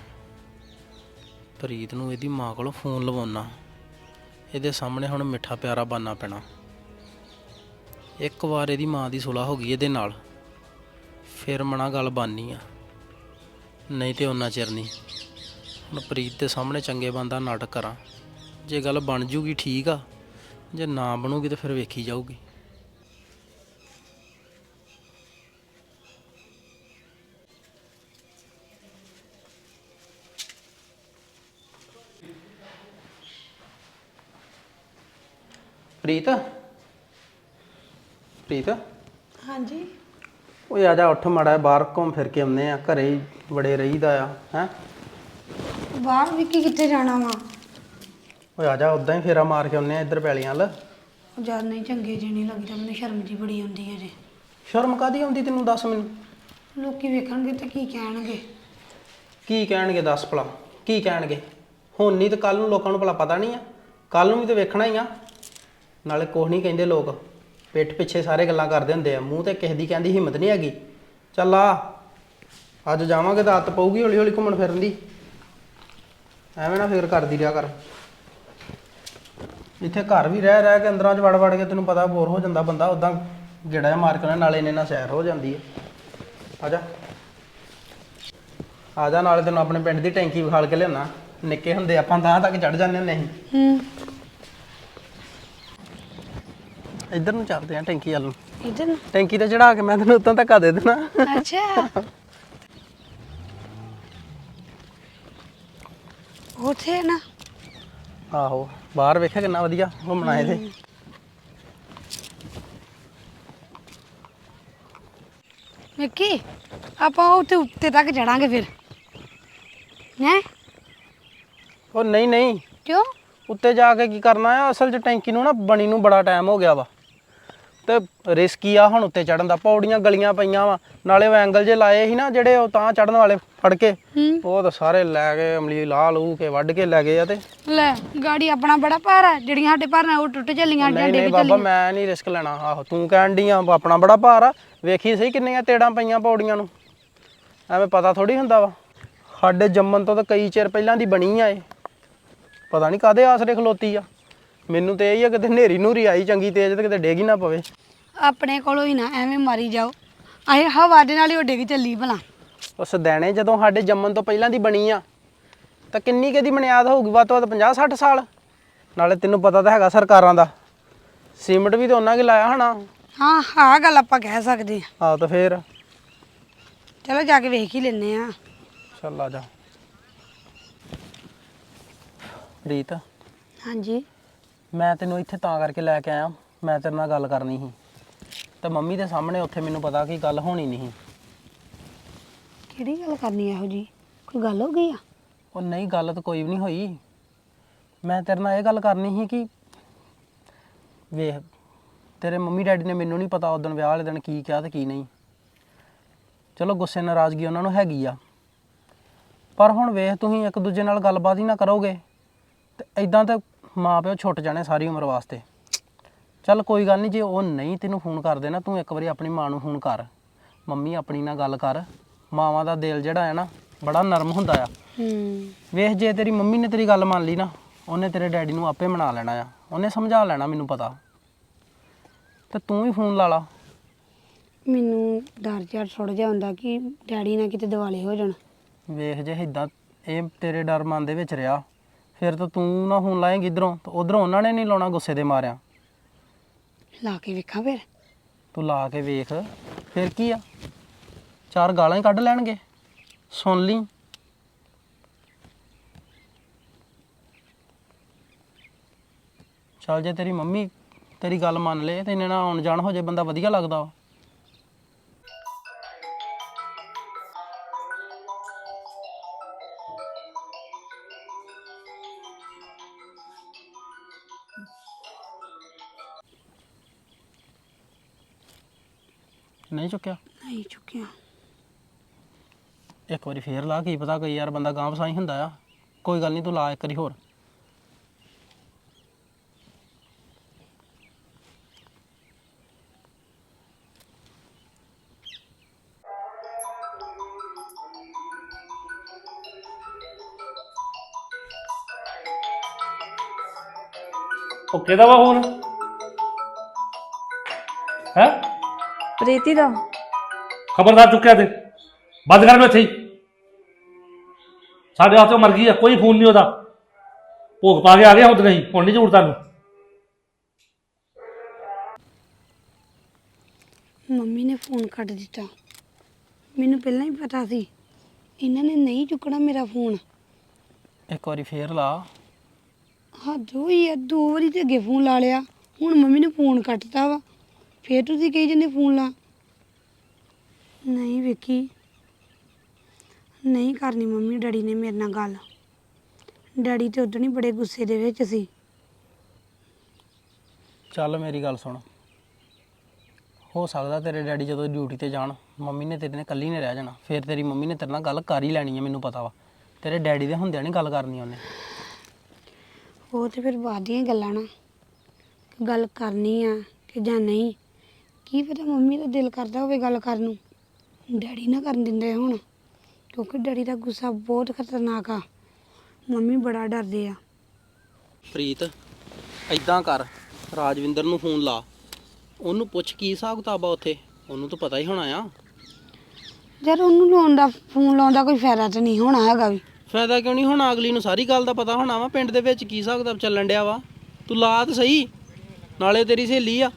S8: ਪ੍ਰੀਤ ਨੂੰ ਇਹਦੀ ਮਾਂ ਕੋਲੋਂ ਫੋਨ ਲਵਾਉਣਾ ਇਹਦੇ ਸਾਹਮਣੇ ਹੁਣ ਮਿੱਠਾ ਪਿਆਰਾ ਬਣਨਾ ਪੈਣਾ। ਇੱਕ ਵਾਰ ਇਹਦੀ ਮਾਂ ਦੀ ਸੁਲਾ ਹੋ ਗਈ ਇਹਦੇ ਨਾਲ। ਫਿਰ ਮਨਾ ਗੱਲ ਬਾਨੀ ਆ। ਨਹੀਂ ਤੇ ਉਹਨਾਂ ਚਿਰ ਨਹੀਂ। ਹੁਣ ਪ੍ਰੀਤ ਦੇ ਸਾਹਮਣੇ ਚੰਗੇ ਬੰਦਾ ਨਾਟਕ ਕਰਾਂ। ਜੇ ਗੱਲ ਬਣ ਜੂਗੀ ਠੀਕ ਆ। ਜੇ ਨਾ ਬਣੂਗੀ ਤਾਂ ਫਿਰ ਵੇਖੀ ਜਾਊਗੀ। ਪ੍ਰੀਤ? ਪ੍ਰੀਤ?
S7: ਹਾਂਜੀ।
S8: ਓਏ ਆ ਜਾ ਉੱਠ ਮਾੜਾ ਬਾਹਰ ਘੁੰਮ ਫਿਰ ਕੇ ਆਉਂਦੇ ਆ ਘਰੇ ਹੀ ਬੜੇ ਰਹੀਦਾ ਆ ਹੈ?
S7: ਬਾਹਰ ਵਿੱਕੀ ਕਿੱਥੇ ਜਾਣਾ ਵਾ?
S8: ਓਏ ਆ ਜਾ ਉਦਾਂ ਹੀ ਫੇਰਾ ਮਾਰ ਕੇ ਆਉਂਦੇ ਆ ਇੱਧਰ ਪੈਲੀਆਂ ਵੱਲ।
S7: ਜਦ ਨਹੀਂ ਚੰਗੇ ਜਿਹੇ ਨਹੀਂ ਲੱਗਦਾ ਮੈਨੂੰ ਸ਼ਰਮ ਜੀ ਬੜੀ ਆਉਂਦੀ ਹੈ ਜੇ।
S8: ਸ਼ਰਮ ਕਾਦੀ ਆਉਂਦੀ ਤੈਨੂੰ ਦੱਸ ਮੈਨੂੰ?
S7: ਲੋਕੀ ਵੇਖਣਗੇ ਤੇ ਕੀ ਕਹਿਣਗੇ।
S8: ਕੀ ਕਹਿਣਗੇ ਦੱਸ ਭਲਾ? ਕੀ ਕਹਿਣਗੇ? ਹੁਣ ਨਹੀਂ ਤੇ ਕੱਲ ਨੂੰ ਲੋਕਾਂ ਨੂੰ ਭਲਾ ਪਤਾ ਨਹੀਂ ਆ। ਕੱਲ ਨੂੰ ਵੀ ਤੇ ਵੇਖਣਾ ਹੀ ਆ। ਨਾਲੇ ਕੁਛ ਨਹੀਂ ਕਹਿੰਦੇ ਲੋਕ। ਪਿੱਠ ਪਿੱਛੇ ਸਾਰੇ ਗੱਲਾਂ ਕਰਦੇ ਹੁੰਦੇ ਆ। ਮੂੰਹ ਤੇ ਕਿਸੇ ਦੀ ਕਹਿੰਦੀ ਹਿੰਮਤ ਨਹੀਂ ਹੈਗੀ। ਚੱਲ ਆ। ਅੱਜ ਜਾਵਾਂਗੇ ਤਾਂ ਆਦਤ ਪਊਗੀ ਹੌਲੀ ਹੌਲੀ ਘੁੰਮਣ ਫਿਰਨ ਦੀ। ਐਵੇਂ ਨਾ ਫਿਕਰ ਕਰਦੀ ਰਿਹਾ ਕਰ। ਇੱਥੇ ਘਰ ਵੀ ਰਹਿ ਰਹਿ ਕੇ ਅੰਦਰਾਂ 'ਚ ਵੜ ਵੜ ਕੇ ਤੈਨੂੰ ਪਤਾ ਬੋਰ ਹੋ ਜਾਂਦਾ ਬੰਦਾ। ਉਦਾਂ ਗੇੜਾ ਜਿਹਾ ਮਾਰ ਕੇ ਨਾਲੇ ਇੰਨੇ ਨਾਲ ਸੈਰ ਹੋ ਜਾਂਦੀ ਹੈ ਆ ਜਾ। ਆ ਜਾ, ਨਾਲੇ ਤੈਨੂੰ ਆਪਣੇ ਪਿੰਡ ਦੀ ਟੈਂਕੀ ਵਿਖਾਲ ਕੇ ਲਿਆਉਣਾ। ਨਿੱਕੇ ਹੁੰਦੇ ਆਪਾਂ ਤਾਂ ਤੱਕ ਚੜ ਜਾਂਦੇ ਹੁੰਦੇ ਸੀ।
S7: ਹੂੰ।
S8: ਇੱਧਰ ਨੂੰ ਚੱਲਦੇ ਆ ਟੈਂਕੀ ਵੱਲ ਨੂੰ।
S7: ਇਧਰ ਨੂੰ?
S8: ਟੈਂਕੀ ਤੇ ਚੜਾ ਕੇ ਮੈਂ ਤੈਨੂੰ ਉੱਤੋਂ ਧੱਕਾ ਦੇ ਦੇਣਾ।
S7: ਅੱਛਾ। ਉਥੇ ਨਾ।
S8: ਆਹੋ ਬਾਹਰ ਵੇਖਿਆ ਕਿੰਨਾ ਵਧੀਆ ਘੁੰਮਣਾ ਇਹਦੇ
S7: ਵਿੱਕੀ ਆਪਾਂ ਉੱਥੇ ਉੱਤੇ ਤੱਕ ਚੜਾਂਗੇ ਫਿਰ। ਹੈ?
S8: ਉਹ ਨਹੀਂ ਨਹੀਂ।
S7: ਕਿਉਂ?
S8: ਉੱਤੇ ਜਾ ਕੇ ਕੀ ਕਰਨਾ ਆ? ਅਸਲ 'ਚ ਟੈਂਕੀ ਨੂੰ ਨਾ ਬਣੀ ਨੂੰ ਬੜਾ ਟਾਈਮ ਹੋ ਗਿਆ ਵਾ। ਰਿਸਕੀ ਆ ਹੁਣ ਉੱਤੇ ਚੜਨ ਦਾ। ਪੌੜੀਆਂ ਗਲੀਆਂ ਪਈਆਂ ਵਾ। ਨਾਲੇ ਉਹ ਐਂਗਲ ਜੇ ਲਾਏ ਸੀ ਨਾ ਜਿਹੜੇ ਉਹ ਤਾਂ ਚੜਨ ਵਾਲੇ ਫੜ ਕੇ ਉਹ ਤਾਂ ਸਾਰੇ ਲੈ ਕੇ ਅਮਲੀ ਲਾ ਲੂ ਕੇ ਵੱਢ ਕੇ ਲੈ ਗਏ ਆ ਤੇ।
S7: ਲੈ ਗਾੜੀ ਆਪਣਾ ਬੜਾ ਭਾਰ ਆ। ਜਿਹੜੀਆਂ ਸਾਡੇ ਭਾਰ ਨਾਲ ਉਹ ਟੁੱਟ ਚੱਲੀਆਂ ਜਾਂਡੇ
S8: ਨਹੀਂ ਬਾਬਾ ਮੈਂ ਨਹੀਂ ਰਿਸਕ ਲੈਣਾ। ਆਹੋ ਤੂੰ ਕਹਿਣ ਡਈ ਆ ਆਪਣਾ ਬੜਾ ਭਾਰ ਆ। ਵੇਖੀ ਸਹੀ ਕਿੰਨੀਆਂ ਤੇੜਾਂ ਪਈਆਂ ਪੌੜੀਆਂ ਨੂੰ। ਐਵੇਂ ਪਤਾ ਥੋੜੀ ਹੁੰਦਾ ਵਾ। ਸਾਡੇ ਜੰਮਣ ਤੋਂ ਤਾਂ ਕਈ ਚਿਰ ਪਹਿਲਾਂ ਦੀ ਬਣੀ ਆ ਇਹ। ਪਤਾ ਨਹੀਂ ਕਾਦੇ ਆਸਰੇ ਖਲੋਤੀ ਆ। ਮੈਨੂੰ ਤੇ ਇਹ ਹੀ ਆ ਕਿਤੇ ਹਨੇਰੀ ਨੂਰੀ ਆਈ ਚੰਗੀ ਤੇਜ਼ ਤੇ ਕਿਤੇ ਡੇਗੀ ਨਾ ਪਵੇ।
S7: ਆਪਣੇ ਕੋਲੋਂ ਹੀ ਨਾ ਐਵੇਂ ਮਾਰੀ ਜਾਓ। ਆਏ ਹਵਾ ਦੇ ਨਾਲ ਹੀ ਉਹ ਡਿੱਗ ਚੱਲੀ ਭਲਾ।
S8: ਉਹ ਸਦੈਣੇ ਜਦੋਂ ਸਾਡੇ ਜੰਮਣ ਤੋਂ ਪਹਿਲਾਂ ਦੀ ਬਣੀ ਆ ਤਾਂ ਕਿੰਨੀ ਕਿਹਦੀ ਬੁਨਿਆਦ ਹੋਊਗੀ? ਵੱਧ ਤੋਂ ਵੱਧ 50 60 ਸਾਲ? ਨਾਲੇ ਤੈਨੂੰ ਪਤਾ ਤਾਂ ਹੈਗਾ ਸਰਕਾਰਾਂ ਦਾ। ਸੀਮਟ ਵੀ ਤਾਂ ਉਹਨਾਂ ਕੀ ਲਾਇਆ ਹੋਣਾ।
S7: ਹਾਂ ਆਹ ਗੱਲ ਆਪਾਂ ਕਹਿ ਸਕਦੇ ਹਾਂ।
S8: ਤਾਂ ਫੇਰ।
S7: ਚਲੋ ਜਾ ਕੇ ਵੇਖ ਹੀ ਲੈਨੇ ਆ
S8: ਚੱਲ ਆ ਜਾ। ਰੀਤ
S7: ਹਾਂਜੀ।
S8: ਮੈਂ ਤੈਨੂੰ ਇੱਥੇ ਤਾਂ ਕਰਕੇ ਲੈ ਕੇ ਆਇਆ। ਮੈਂ ਤੇਰੇ ਨਾਲ ਗੱਲ ਕਰਨੀ ਸੀ। ਤੇ ਮੰਮੀ ਦੇ ਸਾਹਮਣੇ ਉੱਥੇ ਮੈਨੂੰ ਪਤਾ ਕਿ ਗੱਲ ਹੋਣੀ ਨਹੀਂ।
S7: ਕਿਹੜੀ ਗੱਲ ਕਰਨੀ ਇਹੋ ਜੀ ਕੋਈ ਗੱਲ ਹੋ ਗਈ ਆ?
S8: ਉਹ ਨਹੀਂ ਗੱਲ ਤਾਂ ਕੋਈ ਵੀ ਨਹੀਂ ਹੋਈ। ਮੈਂ ਤੇਰੇ ਨਾਲ ਇਹ ਗੱਲ ਕਰਨੀ ਸੀ ਕਿ ਵੇਖ ਤੇਰੇ ਮੰਮੀ ਡੈਡੀ ਨੇ ਮੈਨੂੰ ਨਹੀਂ ਪਤਾ ਉਦੋਂ ਵਿਆਹ ਵਾਲੇ ਦਿਨ ਕੀ ਕਿਹਾ ਤੇ ਕੀ ਨਹੀਂ। ਚਲੋ ਗੁੱਸੇ ਨਾਰਾਜ਼ਗੀ ਉਹਨਾਂ ਨੂੰ ਹੈਗੀ ਆ। ਪਰ ਹੁਣ ਵੇਖ ਤੁਸੀਂ ਇੱਕ ਦੂਜੇ ਨਾਲ ਗੱਲਬਾਤ ਹੀ ਨਾ ਕਰੋਗੇ ਤੇ ਐਦਾਂ ਤਾਂ ਮਾਪਿਓ ਛੁੱਟ ਜਾਣੇ ਸਾਰੀ ਉਮਰ ਵਾਸਤੇ। ਚੱਲ ਕੋਈ ਗੱਲ ਨਹੀਂ ਜੇ ਉਹ ਨਹੀਂ ਤੈਨੂੰ ਫੋਨ ਕਰਦੇ ਨਾ ਤੂੰ ਇੱਕ ਵਾਰੀ ਆਪਣੀ ਮਾਂ ਨੂੰ ਫੋਨ ਕਰ। ਮੰਮੀ ਆਪਣੀ ਨਾਲ ਗੱਲ ਕਰ। ਮਾਵਾਂ ਦਾ ਦਿਲ ਜਿਹੜਾ ਹੈ ਨਾ ਬੜਾ ਨਰਮ ਹੁੰਦਾ ਆ।
S7: ਹੂੰ।
S8: ਵੇਖ ਜੇ ਤੇਰੀ ਮੰਮੀ ਨੇ ਤੇਰੀ ਗੱਲ ਮੰਨ ਲਈ ਨਾ ਉਹਨੇ ਤੇਰੇ ਡੈਡੀ ਨੂੰ ਆਪੇ ਮਨਾ ਲੈਣਾ ਆ। ਉਹਨੇ ਸਮਝਾ ਲੈਣਾ ਮੈਨੂੰ ਪਤਾ। ਤੇ ਤੂੰ ਵੀ ਫੋਨ ਲਾ ਲਾ।
S7: ਮੈਨੂੰ ਡਰ ਜਿਹਾ ਥੋੜਾ ਜਿਹਾ ਹੁੰਦਾ ਕਿ ਡੈਡੀ ਨਾਲ ਕਿਤੇ ਦਿਵਾਲੇ ਹੋ ਜਾਣ।
S8: ਵੇਖ ਜੇ ਇਦਾਂ ਇਹ ਤੇਰੇ ਡਰ ਮਨ ਦੇ ਵਿੱਚ ਰਿਹਾ ਫਿਰ ਤਾਂ ਤੂੰ ਨਾ ਫੋਨ ਲਾਏਂਗੀ ਇਧਰੋਂ ਤੇ ਉਧਰੋਂ ਉਹਨਾਂ ਨੇ ਨਹੀਂ ਲਾਉਣਾ ਗੁੱਸੇ ਦੇ ਮਾਰਿਆ।
S7: ਲਾ ਕੇ ਵੇਖਾਂ ਫਿਰ।
S8: ਤੂੰ ਲਾ ਕੇ ਵੇਖ। ਫਿਰ ਕੀ ਆ? ਚਾਰ ਗਾਲਾਂ ਹੀ ਕੱਢ ਲੈਣਗੇ। ਸੁਣ ਲਈ। ਚੱਲ ਜੇ ਤੇਰੀ ਮੰਮੀ ਤੇਰੀ ਗੱਲ ਮੰਨ ਲੇ ਤੇ ਇਹਨਾਂ ਨਾਲ ਆਉਣ ਜਾਣ ਹੋ ਜੇ ਬੰਦਾ ਵਧੀਆ ਲੱਗਦਾ ਵਾ। ਨਹੀਂ ਚੁੱਕਿਆ?
S7: ਨਹੀਂ ਚੁੱਕਿਆ।
S8: ਇੱਕ ਵਾਰੀ ਫੇਰ ਲਾ ਕੀ ਪਤਾ ਕੋਈ ਯਾਰ ਬੰਦਾ ਗਾਂਵ ਸਾਈ ਹੁੰਦਾ ਆ। ਕੋਈ ਗੱਲ ਨਹੀਂ ਤੂੰ ਲਾ ਇੱਕ ਵਾਰੀ ਹੋਰ।
S5: ਉਹ ਕਿਹਦਾ ਵਾ ਫੋਨ?
S4: ਪ੍ਰੀਤੀ ਦਾ?
S5: ਖਬਰਦਾਰ ਚੁੱਕਿਆ ਤੇ। ਬੰਦ ਕਰ ਲੋ ਇੱਥੇ ਸਾਡੇ ਹੱਥੋਂ ਮਰ ਗਈ ਆ ਕੋਈ ਫੋਨ ਨਹੀਂ ਉਹਦਾ। ਭੋਗ ਪਾ ਕੇ ਆ ਗਿਆ ਹੁਣ ਨਹੀਂ ਹੁਣ ਨਹੀਂ ਜ਼ਰੂਰਤ ਤੁਹਾਨੂੰ
S7: ਮੰਮੀ ਨੇ ਫੋਨ ਕੱਟ ਦਿੱਤਾ। ਮੈਨੂੰ ਪਹਿਲਾਂ ਹੀ ਪਤਾ ਸੀ। ਇਹਨਾਂ ਨੇ ਨਹੀਂ ਚੁੱਕਣਾ ਮੇਰਾ ਫੋਨ।
S8: ਇੱਕ ਵਾਰੀ ਫੇਰ ਲਾ।
S7: ਹੱਦ ਹੋਈ ਆ ਦੋ ਵਾਰੀ ਤੇ ਅੱਗੇ ਫੋਨ ਲਾ ਲਿਆ। ਹੁਣ ਮੰਮੀ ਨੇ ਫੋਨ ਕੱਟਤਾ ਵਾ। ਫੇਰ ਤੁਸੀਂ ਕਹੀ ਜੰਨੇ ਫੋਨ ਲਾ। ਨਹੀਂ ਵੇਖੀ ਨਹੀਂ ਕਰਨੀ ਮੰਮੀ ਡੈਡੀ ਨੇ ਮੇਰੇ ਨਾਲ ਗੱਲ। ਡੈਡੀ ਤੇ ਉਦੋਂ ਹੀ ਬੜੇ ਗੁੱਸੇ ਦੇ ਵਿੱਚ ਸੀ।
S8: ਚੱਲ ਮੇਰੀ ਗੱਲ ਸੁਣ। ਹੋ ਸਕਦਾ ਤੇਰੇ ਡੈਡੀ ਜਦੋਂ ਡਿਊਟੀ ਤੇ ਜਾਣ ਮੰਮੀ ਨੇ ਤੇਰੇ ਨੇ ਇਕੱਲੀ ਨੇ ਰਹਿ ਜਾਣਾ ਫਿਰ ਤੇਰੀ ਮੰਮੀ ਨੇ ਤੇਰੇ ਨਾਲ ਗੱਲ ਕਰ ਹੀ ਲੈਣੀ ਹੈ ਮੈਨੂੰ ਪਤਾ ਵਾ। ਤੇਰੇ ਡੈਡੀ ਦੇ ਹੁੰਦਿਆਂ ਨਹੀਂ ਗੱਲ ਕਰਨੀ ਉਹਨੇ।
S7: ਉਹ ਤੇ ਫਿਰ ਬਾਅਦ ਦੀਆਂ ਗੱਲਾਂ ਨਾ। ਕਿ ਗੱਲ ਕਰਨੀ ਆ ਕਿ ਜਾਂ ਨਹੀਂ। ਕੀ ਪਤਾ ਮੰਮੀ ਦਾ ਦਿਲ ਕਰਦਾ ਹੋਵੇ ਗੱਲ ਕਰਨ ਨੂੰ। ਡੈਡੀ ਨਾ ਕਰਨ ਦਿੰਦੇ ਹੁਣ। ਕਿਉਂਕਿ ਡੈਡੀ ਦਾ ਗੁੱਸਾ ਬਹੁਤ ਖਤਰਨਾਕ ਆ। ਮੰਮੀ ਬੜਾ ਡਰਦੇ ਆ।
S8: ਪ੍ਰੀਤ ਐਦਾਂ ਕਰ। ਰਾਜਵਿੰਦਰ ਨੂੰ ਫੋਨ ਲਾ। ਉਹਨੂੰ ਪੁੱਛ ਕੀ ਹਿਸਾਬ ਕਿਤਾਬ ਆ ਉੱਥੇ। ਉਹਨੂੰ ਤਾਂ ਪਤਾ ਹੀ ਹੋਣਾ ਆ।
S7: ਯਾਰ ਉਹਨੂੰ ਲਾਉਣ ਦਾ ਫੋਨ ਲਾਉਣ ਦਾ ਕੋਈ ਫਾਇਦਾ ਤਾਂ ਨਹੀਂ ਹੋਣਾ ਹੈਗਾ ਵੀ।
S8: ਫਾਇਦਾ ਕਿਉਂ ਨਹੀਂ ਹੋਣਾ? ਅਗਲੀ ਨੂੰ ਸਾਰੀ ਗੱਲ ਦਾ ਪਤਾ ਹੋਣਾ ਵਾ। ਪਿੰਡ ਦੇ ਵਿੱਚ ਕੀ ਹਿਸਾਬ ਕਿਤਾਬ ਚੱਲਣ ਡਿਆ ਵਾ? ਤੂੰ ਲਾ ਤਾਂ ਸਹੀ। ਨਾਲੇ ਤੇਰੀ ਸਹੇਲੀ ਆ।